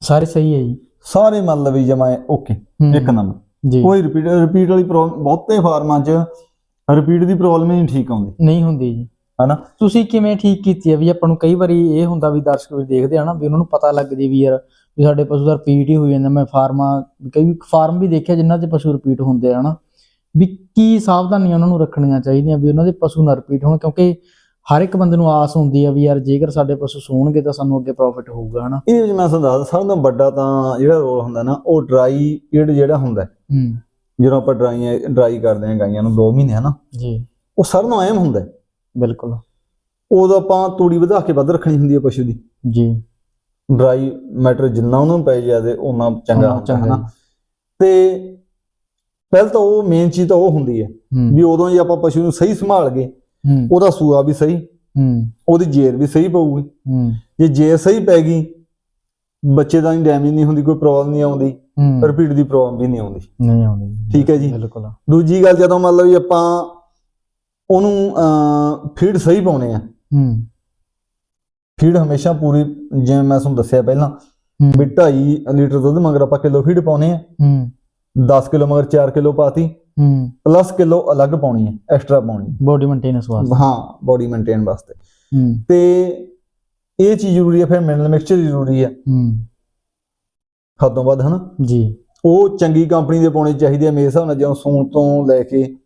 ਸਾਰੇ ਸਹੀ ਹੈ ਜੀ। ਸਾਰੇ ਮਤਲਬ ਵੀ ਜਮਾ ਓਕੇ ਇੱਕ ਨੰਬਰ ਜੀ। ਕੋਈ ਰਿਪੀਟ ਰਿਪੀਟ ਵਾਲੀ ਪ੍ਰੋਬਲਮ ਬਹੁਤੇ ਫਾਰਮਾਂ 'ਚ ਰਿਪੀਟ ਦੀ ਪ੍ਰੋਬਲਮ ਹੀ ਨਹੀਂ ਠੀਕ ਆਉਂਦੀ। ਨਹੀਂ ਹੁੰਦੀ ਜੀ। ਹਨਾ? ਤੁਸੀਂ ਕਿਵੇਂ ਠੀਕ ਕੀਤੀ ਹੈ? ਵੀ ਆਪਾਂ ਨੂੰ ਕਈ ਵਾਰੀ ਇਹ ਹੁੰਦਾ ਵੀ ਦਰਸ਼ਕ ਵੀ ਦੇਖਦੇ ਆ ਨਾ ਵੀ ਉਹਨਾਂ ਨੂੰ ਪਤਾ ਲੱਗ ਜੇ ਵੀ ਯਾਰ ਵੀ ਸਾਡੇ ਪਸ਼ੂ ਦਾ ਰਿਪੀਟ ਹੀ ਹੋ ਜਾਂਦਾ। ਮੈਂ ਫਾਰਮਾਂ ਕਈ ਫਾਰਮ ਵੀ ਦੇਖਿਆ ਜਿਨ੍ਹਾਂ 'ਚ ਪਸ਼ੂ ਰਿਪੀਟ ਹੁੰਦੇ ਆ ਨਾ ਵੀ ਕੀ ਸਾਵਧਾਨੀਆਂ ਉਹਨਾਂ ਨੂੰ ਰੱਖਣੀਆਂ ਚਾਹੀਦੀਆਂ ਵੀ ਉਹਨਾਂ ਦੇ ਪਸ਼ੂ ਨਾ ਰਿਪੀਟ ਹੋਣ ਕਿਉਂਕਿ ਹਰ ਇੱਕ ਬੰਦੇ ਨੂੰ ਆਸ ਹੁੰਦੀ ਆ ਵੀ ਯਾਰ ਜੇਕਰ ਸਾਡੇ ਪਸ਼ੂ ਸੂਣਗੇ ਤਾਂ ਸਾਨੂੰ ਅੱਗੇ ਪ੍ਰੋਫਿਟ ਹੋਊਗਾ ਹਨਾ? ਇਹ ਵਿੱਚ ਮੈਂ ਤੁਹਾਨੂੰ ਦੱਸਦਾ ਸਭ ਤੋਂ ਵੱਡਾ ਤਾਂ ਜਿਹੜਾ ਰੋਲ ਹੁੰਦਾ ਨਾ ਉਹ ਡਰਾਈ ਪੀਰੀਅਡ ਜਿਹੜਾ ਹੁੰਦਾ ਹੈ, ਹੂੰ। ਜਦੋਂ ਆਪਾਂ ਡਰਾਈ ਡਰਾਈ ਕਰਦੇ ਹਾਂ ਗਾਈਆਂ ਨੂੰ 2 ਮਹੀਨੇ ਹਨਾ? ਜੀ। ਉਹ ਸਾਰਿਆਂ ਨੂੰ ਐਮ ਹੁੰਦਾ ਹੈ। ਬਿਲਕੁਲ। ਉਦੋਂ ਆਪਾਂ ਤੂੜੀ ਵਧਾ ਕੇ ਵੱਧ ਰੱਖਣੀ ਹੁੰਦੀ ਹੈ ਪਸ਼ੂ ਦੀ। ਜੀ। ਡਰਾਈ ਮੈਟਰ ਜਿੰਨਾ ਉਹਨਾਂ ਨੂੰ ਪੈ ਜਾਦੇ ਉਹਨਾਂ ਚੰਗਾ ਹੁੰਦਾ ਤੇ ਪਹਿਲ ਤਾਂ ਉਹ ਮੇਨ ਚੀਜ਼ ਤਾਂ ਉਹ ਹੁੰਦੀ ਹੈ ਹੂੰ। ਵੀ ਉਦੋਂ ਜੇ ਆਪਾਂ ਪਸ਼ੂ ਨੂੰ ਸਹੀ ਸੰਭਾਲ ਗਏ। ਹੂੰ ਉਹਦਾ ਸੂਆ ਵੀ ਸਹੀ ਹੂੰ। ਉਹਦੀ ਜੇਰ ਵੀ ਸਹੀ ਪਊਗੀ। ਹੂੰ। ਜੇ ਜੇਰ ਸਹੀ ਪੈ ਗਈ ਬੱਚੇ ਦਾ ਡੈਮੇਜ ਨਹੀਂ ਹੁੰਦੀ ਕੋਈ ਪ੍ਰੋਬਲਮ ਨਹੀਂ ਆਉਂਦੀ ਰਿਪੀਟ ਦੀ ਪ੍ਰੋਬਲਮ ਵੀ ਨਹੀਂ ਆਉਂਦੀ। ਨਹੀਂ ਆਉਂਦੀ। ਠੀਕ ਹੈ ਜੀ। ਬਿਲਕੁਲ ਦੂਜੀ ਗੱਲ ਜਦੋਂ ਮਤਲਬ ਵੀ ਆਪਾਂ ਉਹਨੂੰ ਫੀਡ ਸਹੀ ਪਾਉਨੇ ਆ। ਹੂੰ। ਫੀਡ ਹਮੇਸ਼ਾ ਪੂਰੀ ਜਿਵੇਂ ਮੈਂ ਤੁਹਾਨੂੰ ਦੱਸਿਆ ਪਹਿਲਾਂ ਵੀ 2.5 ਲੀਟਰ ਦੁੱਧ ਮਗਰ ਆਪਾਂ ਕਿਲੋ ਫੀਡ ਪਾਉਨੇ ਆ। ਹੂੰ। 10 ਕਿਲੋ ਮਗਰ 4 ਕਿਲੋ ਪਾਤੀ ਹੂੰ। ਪਲੱਸ ਕਿਲੋ ਅਲੱਗ ਪਾਉਣੀ ਹੈ ਐਕਸਟਰਾ ਪਾਉਣੀ ਹੈ। ਬੋਡੀ ਮੇਨਟੇਨੈਂਸ ਵਾਸਤੇ। ਹਾਂ ਬੋਡੀ ਮੇਨਟੇਨ ਵਾਸਤੇ। ਹੂੰ। ਤੇ ਇਹ ਚੀਜ਼ ਜ਼ਰੂਰੀ ਹੈ ਫਿਰ ਮਿਨਰਲ ਮਿਕਸਚਰ ਜ਼ਰੂਰੀ ਹੈ। ਹੂੰ। ਹੱਦੋਂ ਵੱਧ ਹਨਾ? ਜੀ। ਉਹ ਚੰਗੀ ਕੰਪਨੀ ਦੇ ਪਾਉਣੇ ਚਾਹੀਦੇ ਆ ਮੇਰੇ ਹਿਸਾਬ ਨਾਲ ਜਦੋਂ ਸੂਣ ਤੋਂ ਲੈ ਕੇ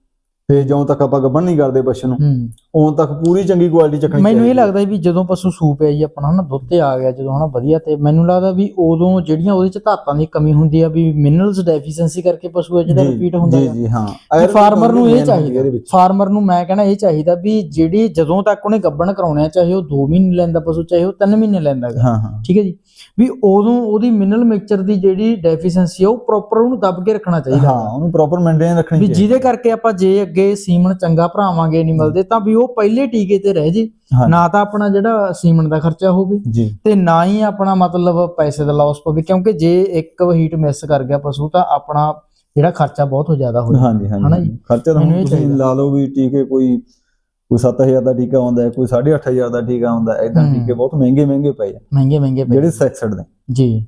ਤੇ ਜਦੋਂ ਤੱਕ ਆਪਾਂ ਗੱਭਣ ਨਹੀਂ ਕਰਦੇ ਪਸ਼ੂ ਨੂੰ ਹੂੰ ਉਦੋਂ ਤੱਕ ਪੂਰੀ ਚੰਗੀ ਕੁਆਲਿਟੀ ਚੱਕਣੀ ਮੈਨੂੰ ਇਹ। ਲੱਗਦਾ ਵੀ ਜਦੋਂ ਪਸ਼ੂ ਸੂਪ ਹੈ ਜੀ ਆਪਣਾ ਹਨਾ ਦੁੱਧ ਤੇ ਆ ਗਿਆ ਜਦੋਂ ਹਨਾ ਵਧੀਆ ਤੇ ਮੈਨੂੰ ਲੱਗਦਾ ਵੀ ਉਦੋਂ ਜਿਹੜੀਆਂ ਉਹਦੇ ਚ ਧਾਤਾਂ ਦੀ ਕਮੀ ਹੁੰਦੀ ਆ ਵੀ ਮਿਨਰਲਸ ਡੈਫੀਸ਼ੀਐਂਸੀ ਕਰਕੇ ਪਸ਼ੂ ਹੈ ਜਿਹੜਾ ਰਿਪੀਟ ਹੁੰਦਾ ਜੀ ਜੀ ਹਾਂ ਵੀ ਫਾਰਮਰ ਨੂੰ ਇਹ ਚਾਹੀਦਾ। ਫਾਰਮਰ ਨੂੰ ਮੈਂ ਕਹਿੰਦਾ ਇਹ ਚਾਹੀਦਾ ਵੀ ਜਿਹੜੀ ਜਦੋਂ ਤੱਕ ਉਹਨੇ ਗੱਭਣ ਕਰਾਉਣਾ ਚਾਹੇ ਉਹ 2 ਮਹੀਨੇ ਲੈਂਦਾ ਪਸ਼ੂ ਚਾਹੇ ਉਹ 3 ਮਹੀਨੇ ਲੈਂਦਾ। ਹਾਂ ਹਾਂ ਠੀਕ ਹੈ ਜੀ ਵੀ ਉਦੋਂ ਉਹਦੀ ਮਿਨਰਲ ਮਿਕਸਚਰ ਦੀ ਜਿਹੜੀ ਡੈਫੀਸ਼ੀਐਂਸੀ ਆ ਉਹ ਪ੍ਰੋਪਰ ਉਹਨੂੰ ਦੱਬ ਕੇ ਰੱਖਣਾ ਚਾਹੀਦਾ ਹਾਂ ਉਹਨੂੰ ਪ੍ਰੋਪਰ ਮੇਨਟੇਨ ਰੱਖਣੀ ਵੀ ਚਾਹੀਦੀ ਜਿਹਦੇ ਕਰਕੇ ਆਪਾਂ ਜੇ ਅੱਗੇ ਸੀਮਨ ਚੰਗਾ ਭਰਾਵਾਂਗੇ ਐਨੀਮਲ ਦੇ ਤਾਂ ਵੀ ਉਹ ਪਹਿਲੇ ਟੀਕੇ ਤੇ ਰਹਿ ਜੇ। ਨਾ ਤਾਂ ਆਪਣਾ ਜਿਹੜਾ ਸੀਮਨ ਦਾ ਖਰਚਾ ਹੋਵੇ ਤੇ ਨਾ ਹੀ ਆਪਣਾ ਮਤਲਬ ਪੈਸੇ ਦਾ ਲਾਸ ਪਵੇ ਕਿਉਂਕਿ ਜੇ ਇੱਕ ਹੀਟ ਮਿਸ ਕਰ ਗਿਆ ਪਸ਼ੂ ਤਾਂ ਆਪਣਾ ਜਿਹੜਾ ਖਰਚਾ ਬਹੁਤ ਹੋ ਜ਼ਿਆਦਾ ਹੋ ਜਾਂਦਾ ਹਾਂਜੀ। ਹਨਾ ਹਾਂਜੀ? ਖਰਚਾ ਤਾਂ ਤੁਸੀਂ। ਲਾ ਲਓ ਵੀ ਟੀਕੇ ਕੋਈ ਕੋਈ 7000 ਦਾ ਟੀਕਾ ਆਉਂਦਾ ਹੈ ਕੋਈ 8500 ਦਾ ਟੀਕਾ ਆਉਂਦਾ ਹੂੰ। ਟੀਕੇ ਬਹੁਤ ਮਹਿੰਗੇ ਮਹਿੰਗੇ ਪਏ ਆ। ਮਹਿੰਗੇ ਮਹਿੰਗੇ ਪੈ ਜਿਹੜੇ ਸੈਕਸਡ ਦੇ ਜੀ।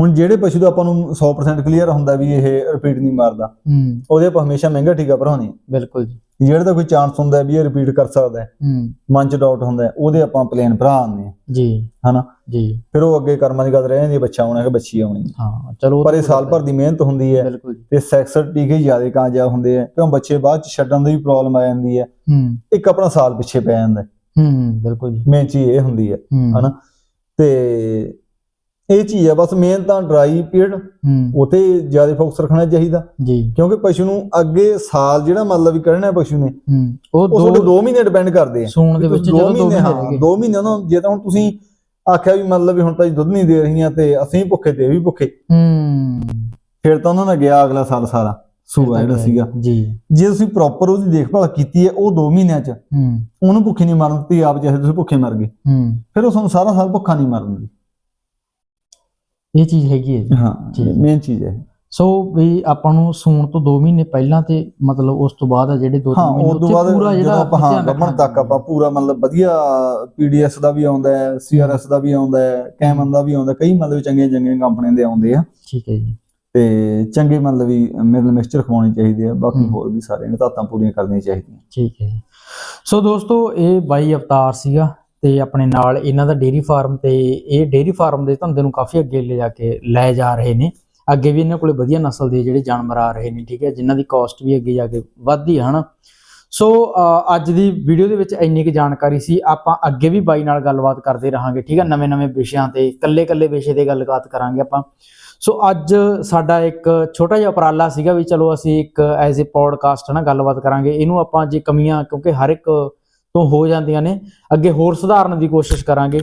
ਹੁਣ ਜਿਹੜੇ ਪਸ਼ੂ ਦਾ ਆਪਾਂ ਨੂੰ 100% ਕਲੀਅਰ ਹੁੰਦਾ ਵੀ ਇਹ ਰਿਪੀਟ ਨਹੀਂ ਮਾਰਦਾ ਹੂੰ। ਉਹਦੇ ਆਪਾਂ ਹਮੇਸ਼ਾ ਮਹਿੰਗਾ ਟੀਕਾ ਭਰਾਉਂਦੇ ਹਾਂ। ਬਿਲਕੁਲ ਜੀ। ਜਿਹੜੇ ਕੋਈ ਚਾਂਸ ਹੁੰਦਾ ਵੀ ਇਹ ਰਿਪੀਟ ਕਰ ਸਕਦਾ ਹੈ ਹੂੰ। ਮਨ ਚ ਡਾਊਟ ਹੁੰਦਾ ਹੈ ਉਹਦੇ ਆਪਾਂ ਪਲੇਨ ਭਰਾ ਆਉਂਦੇ ਹਾਂ। ਜੀ। ਹਨਾ? ਜੀ। ਫਿਰ ਉਹ ਅੱਗੇ ਕਰਮਾਂ ਦੀ ਗੱਲ ਰਹਿ ਜਾਂਦੀ ਹੈ ਬੱਚਾ ਆਉਣਾ ਕਿ ਬੱਚੀ ਆਉਣੀ। ਹੈ। ਹਾਂ ਚਲੋ ਉਹ ਪਰ ਇਹ ਤਾਂ ਸਾਲ ਭਰ ਦੀ ਮਿਹਨਤ ਹੁੰਦੀ ਹੈ ਬਿਲਕੁਲ ਜੀ। ਤੇ ਸੈਕਸਡ ਟੀਕੇ ਜ਼ਿਆਦਾ ਕਾਮਯਾਬ ਹੁੰਦੇ ਆ ਕਿਉਂ ਬੱਚੇ ਬਾਅਦ ਚ ਛੱਡਣ ਦੀ ਵੀ ਪ੍ਰੋਬਲਮ ਆ ਜਾਂਦੀ ਹੈ। ਹੂੰ। ਇੱਕ ਆਪਣਾ ਸਾਲ ਪਿੱਛੇ ਪੈ ਜਾਂਦਾ ਹੂੰ ਬਿਲਕੁਲ ਜੀ। ਮੇਨ ਚੀਜ਼ ਇਹ ਹੁੰਦੀ ਹੈ। ਹੂੰ। ਹਨਾ? ਤੇ ਇਹ ਚੀਜ਼ ਹੈ ਬਸ ਮੇਨ ਤਾਂ ਡਰਾਈ ਪੀਰੀਅਡ ਉਤੇ ਜ਼ਿਆਦਾ ਫੋਕਸ ਰੱਖਣਾ ਚਾਹੀਦਾ। ਜੀ। ਕਿਉਂਕਿ ਪਸ਼ੂ ਨੂੰ ਅੱਗੇ ਸਾਲ ਜਿਹੜਾ ਮਤਲਬ ਵੀ ਕੱਢਣਾ ਪਸ਼ੂ ਨੇ ਉਹ ਉਹ ਤੁਹਾਡੇ ਦੋ 2 ਮਹੀਨੇ ਡਿਪੈਂਡ ਕਰਦੇ ਆ। ਸੂਣ ਦੇ ਵਿੱਚ ਦੋ ਜਦੋਂ ਦੋ ਮਹੀਨੇ ਹਾਂ ਮਹੀਨੇ 2 ਮਹੀਨੇ ਉਹਨਾਂ ਜੇ ਤਾਂ ਹੁਣ ਤੁਸੀਂ ਆਖਿਆ ਵੀ ਮਤਲਬ ਵੀ ਹੁਣ ਤਾਂ ਦੁੱਧ ਨਹੀਂ ਦੇ ਰਹੀਆਂ ਤੇ ਅਸੀਂ ਭੁੱਖੇ ਤੇ ਵੀ ਭੁੱਖੇ। ਹੂੰ। ਫਿਰ ਤਾਂ ਉਹਨਾਂ ਨੇ ਗਿਆ ਅਗਲਾ ਸਾਲ ਸਾਰਾ ਸੂਆ ਜਿਹੜਾ ਸੀਗਾ। ਜੀ। ਜੇ ਤੁਸੀਂ ਪ੍ਰੋਪਰ ਉਹਦੀ ਦੇਖਭਾਲ ਕੀਤੀ ਹੈ ਉਹ 2 ਮਹੀਨਿਆਂ ਚ ਹੂੰ। ਉਹਨੂੰ ਭੁੱਖੇ ਨਹੀਂ ਮਰਨ ਦਿੱਤੀ ਆਪ ਜਿਹੇ ਤੁਸੀਂ ਭੁੱਖੇ ਮਰ ਗਏ। ਹੂੰ। ਫਿਰ ਉਹ ਤੁਹਾਨੂੰ ਸਾਰਾ ਸਾਲ ਭੁੱਖਾ ਨਹੀਂ ਮਰਨ ਦਿੰਦੀ। ਇਹ ਚੀਜ਼ ਹੈਗੀ ਹੈ ਜੀ ਹਾਂ। ਮੇਨ ਚੀਜ਼ ਹੈ। ਸੋ ਵੀ ਆਪਾਂ ਨੂੰ ਸੂਣ ਤੋਂ 2 ਮਹੀਨੇ ਪਹਿਲਾਂ ਤੇ ਮਤਲਬ ਉਸ ਤੋਂ ਬਾਅਦ ਆ ਜਿਹੜੇ 2 ਹਾਂ ਤਿੰਨ ਮਹੀਨੇ ਉਸ ਤੋਂ ਬਾਅਦ ਪੂਰਾ ਜਦੋਂ ਜਿਹੜਾ ਆਪਾਂ ਹਾਂ ਗੱਭਣ ਤੱਕ ਆਪਾਂ ਪੂਰਾ ਮਤਲਬ ਵਧੀਆ ਪੀਡੀਐਸ ਦਾ ਵੀ ਆਉਂਦਾ ਹੈ ਸੀਆਰਐਸ ਦਾ ਵੀ ਆਉਂਦਾ ਹੈ ਕੈਮਨ ਦਾ ਵੀ ਆਉਂਦਾ ਕਈ ਮਤਲਬ ਚੰਗੀਆਂ ਚੰਗੀਆਂ ਕੰਪਨੀਆਂ ਦੇ ਆਉਂਦੇ ਆ। ਠੀਕ ਹੈ ਜੀ। ਤੇ ਚੰਗੇ ਮਤਲਬ ਵੀ ਮਿਡਲ ਮਿਕਸਚਰ ਖਵਾਉਣੇ ਚਾਹੀਦੇ ਆ ਬਾਕੀ ਹਮ। ਹੋਰ ਵੀ ਸਾਰੇ ਨਿਤਾਤਾਂ ਪੂਰੀਆਂ ਕਰਨੀਆਂ ਚਾਹੀਦੀਆਂ। ਠੀਕ ਹੈ ਜੀ। ਸੋ ਦੋਸਤੋ ਇਹ ਬਾਈ ਅਵਤਾਰ ਸੀਗਾ ਤੇ ਆਪਣੇ ਨਾਲ ਇਹਨਾਂ ਦਾ ਡੇਰੀ ਫਾਰਮ ਤੇ ਇਹ ਡੇਰੀ ਫਾਰਮ ਦੇ ਧੰਦੇ ਨੂੰ ਕਾਫੀ ਅੱਗੇ ਲੈ ਜਾ ਕੇ ਲੈ ਜਾ ਰਹੇ ਨੇ। ਅੱਗੇ ਵੀ ਇਹਨਾਂ ਕੋਲੇ ਵਧੀਆ ਨਸਲ ਦੇ ਜਿਹੜੇ ਜਾਨਵਰ ਆ ਰਹੇ ਨੇ, ਠੀਕ ਹੈ, ਜਿਨ੍ਹਾਂ ਦੀ ਕਾਸਟ ਵੀ ਅੱਗੇ ਜਾ ਕੇ ਵੱਧਦੀ ਹੈ ਹਨਾ। ਸੋ ਅੱਜ ਦੀ ਵੀਡੀਓ ਦੇ ਵਿੱਚ ਇੰਨੀ ਕੁ ਜਾਣਕਾਰੀ ਸੀ। ਆਪਾਂ ਅੱਗੇ ਵੀ ਬਾਈ ਨਾਲ ਗੱਲਬਾਤ ਕਰਦੇ ਰਹਾਂਗੇ, ਠੀਕ ਹੈ ਨਵੇਂ-ਨਵੇਂ ਵਿਸ਼ਿਆਂ ਤੇ, ਇਕੱਲੇ ਇਕੱਲੇ ਵਿਸ਼ੇ ਤੇ ਗੱਲਬਾਤ ਕਰਾਂਗੇ ਆਪਾਂ। ਸੋ ਅੱਜ ਸਾਡਾ ਇੱਕ ਛੋਟਾ ਜਿਹਾ ਉਪਰਾਲਾ ਸੀਗਾ ਵੀ ਚਲੋ ਅਸੀਂ ਇੱਕ ਐਜ਼ ਅ ਪੋਡਕਾਸਟ ਨਾ ਗੱਲਬਾਤ ਕਰਾਂਗੇ। ਇਹਨੂੰ ਆਪਾਂ ਜੇ ਕਮੀਆਂ, ਕਿਉਂਕਿ ਹਰ ਇੱਕ ਤੋਂ ਹੋ ਜਾਂਦੀਆਂ ਨੇ। ਅੱਗੇ ਹੋਰ ਸੁਧਾਰਨ ਦੀ ਕੋਸ਼ਿਸ਼ ਕਰਾਂਗੇ।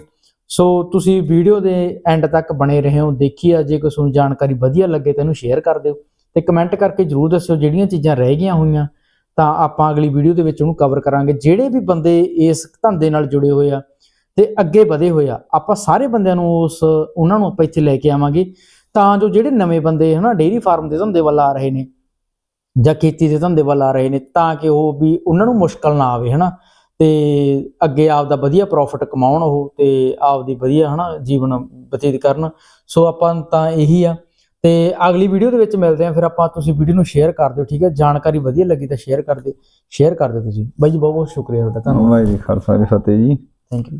ਸੋ ਤੁਸੀਂ ਵੀਡੀਓ ਦੇ ਐਂਡ ਤੱਕ ਬਣੇ ਰਹੇ ਹੋ ਦੇਖੀ ਆ, ਜੇ ਕੋਈ ਤੁਹਾਨੂੰ ਜਾਣਕਾਰੀ ਵਧੀਆ ਲੱਗੇ ਤਾਂ ਇਹਨੂੰ ਸ਼ੇਅਰ ਕਰ ਦਿਓ ਤੇ ਕਮੈਂਟ ਕਰਕੇ ਜਰੂਰ ਦੱਸਿਓ ਜਿਹੜੀਆਂ ਚੀਜ਼ਾਂ ਰਹਿ ਗਈਆਂ ਹੋਈਆਂ, ਤਾਂ ਆਪਾਂ ਅਗਲੀ ਵੀਡੀਓ ਦੇ ਵਿੱਚ ਉਹਨੂੰ ਕਵਰ ਕਰਾਂਗੇ। ਜਿਹੜੇ ਵੀ ਬੰਦੇ ਇਸ ਧੰਦੇ ਨਾਲ ਜੁੜੇ ਹੋਏ ਆ ਤੇ ਅੱਗੇ ਵਧੇ ਹੋਏ ਆ, ਆਪਾਂ ਸਾਰੇ ਬੰਦਿਆਂ ਨੂੰ ਉਸ, ਉਹਨਾਂ ਨੂੰ ਆਪਾਂ ਇੱਥੇ ਲੈ ਕੇ ਆਵਾਂਗੇ। ਤਾਂ ਜੋ ਜਿਹੜੇ ਨਵੇਂ ਬੰਦੇ ਹਨਾ ਡੇਅਰੀ ਫਾਰਮ ਦੇ ਧੰਦੇ ਵੱਲ ਆ ਰਹੇ ਨੇ ਜਾਂ ਖੇਤੀ ਦੇ ਧੰਦੇ ਵੱਲ ਆ ਰਹੇ ਨੇ, ਤਾਂ ਕਿ ਉਹ ਵੀ ਉਹਨਾਂ ਨੂੰ ਮੁਸ਼ਕਲ ਨਾ ਆਵੇ ਹਨਾ। ਤੇ ਅੱਗੇ ਆਪ ਦਾ ਵਧੀਆ ਪ੍ਰੋਫਿਟ ਕਮਾਉਣ ਉਹ ਤੇ ਆਪ ਦੀ ਵਧੀਆ ਹਨਾ ਜੀਵਨ ਬਤੀਤ ਕਰਨ। ਸੋ ਆਪਾਂ ਤਾਂ ਇਹੀ ਆ। ਤੇ ਅਗਲੀ ਵੀਡੀਓ ਦੇ ਵਿੱਚ ਮਿਲਦੇ ਆ ਫਿਰ ਆਪਾਂ ਤੁਸੀਂ ਵੀਡੀਓ ਨੂੰ ਸ਼ੇਅਰ ਕਰ ਦਿਓ ਠੀਕ ਹੈ? ਜਾਣਕਾਰੀ ਵਧੀਆ ਲੱਗੀ ਤਾਂ ਸ਼ੇਅਰ ਕਰ ਦਿਓ। ਸ਼ੇਅਰ ਕਰ ਦਿਓ ਤੁਸੀਂ। ਬਾਈ ਜੀ ਬਹੁਤ ਬਹੁਤ ਸ਼ੁਕਰੀਆ ਤੁਹਾਡਾ। ਧੰਨਵਾਦ। ਵਾਹਿਗੁਰੂ ਜੀ ਖਾਲਸਾ ਜੀ ਫਤਿਹ ਜੀ। Thank you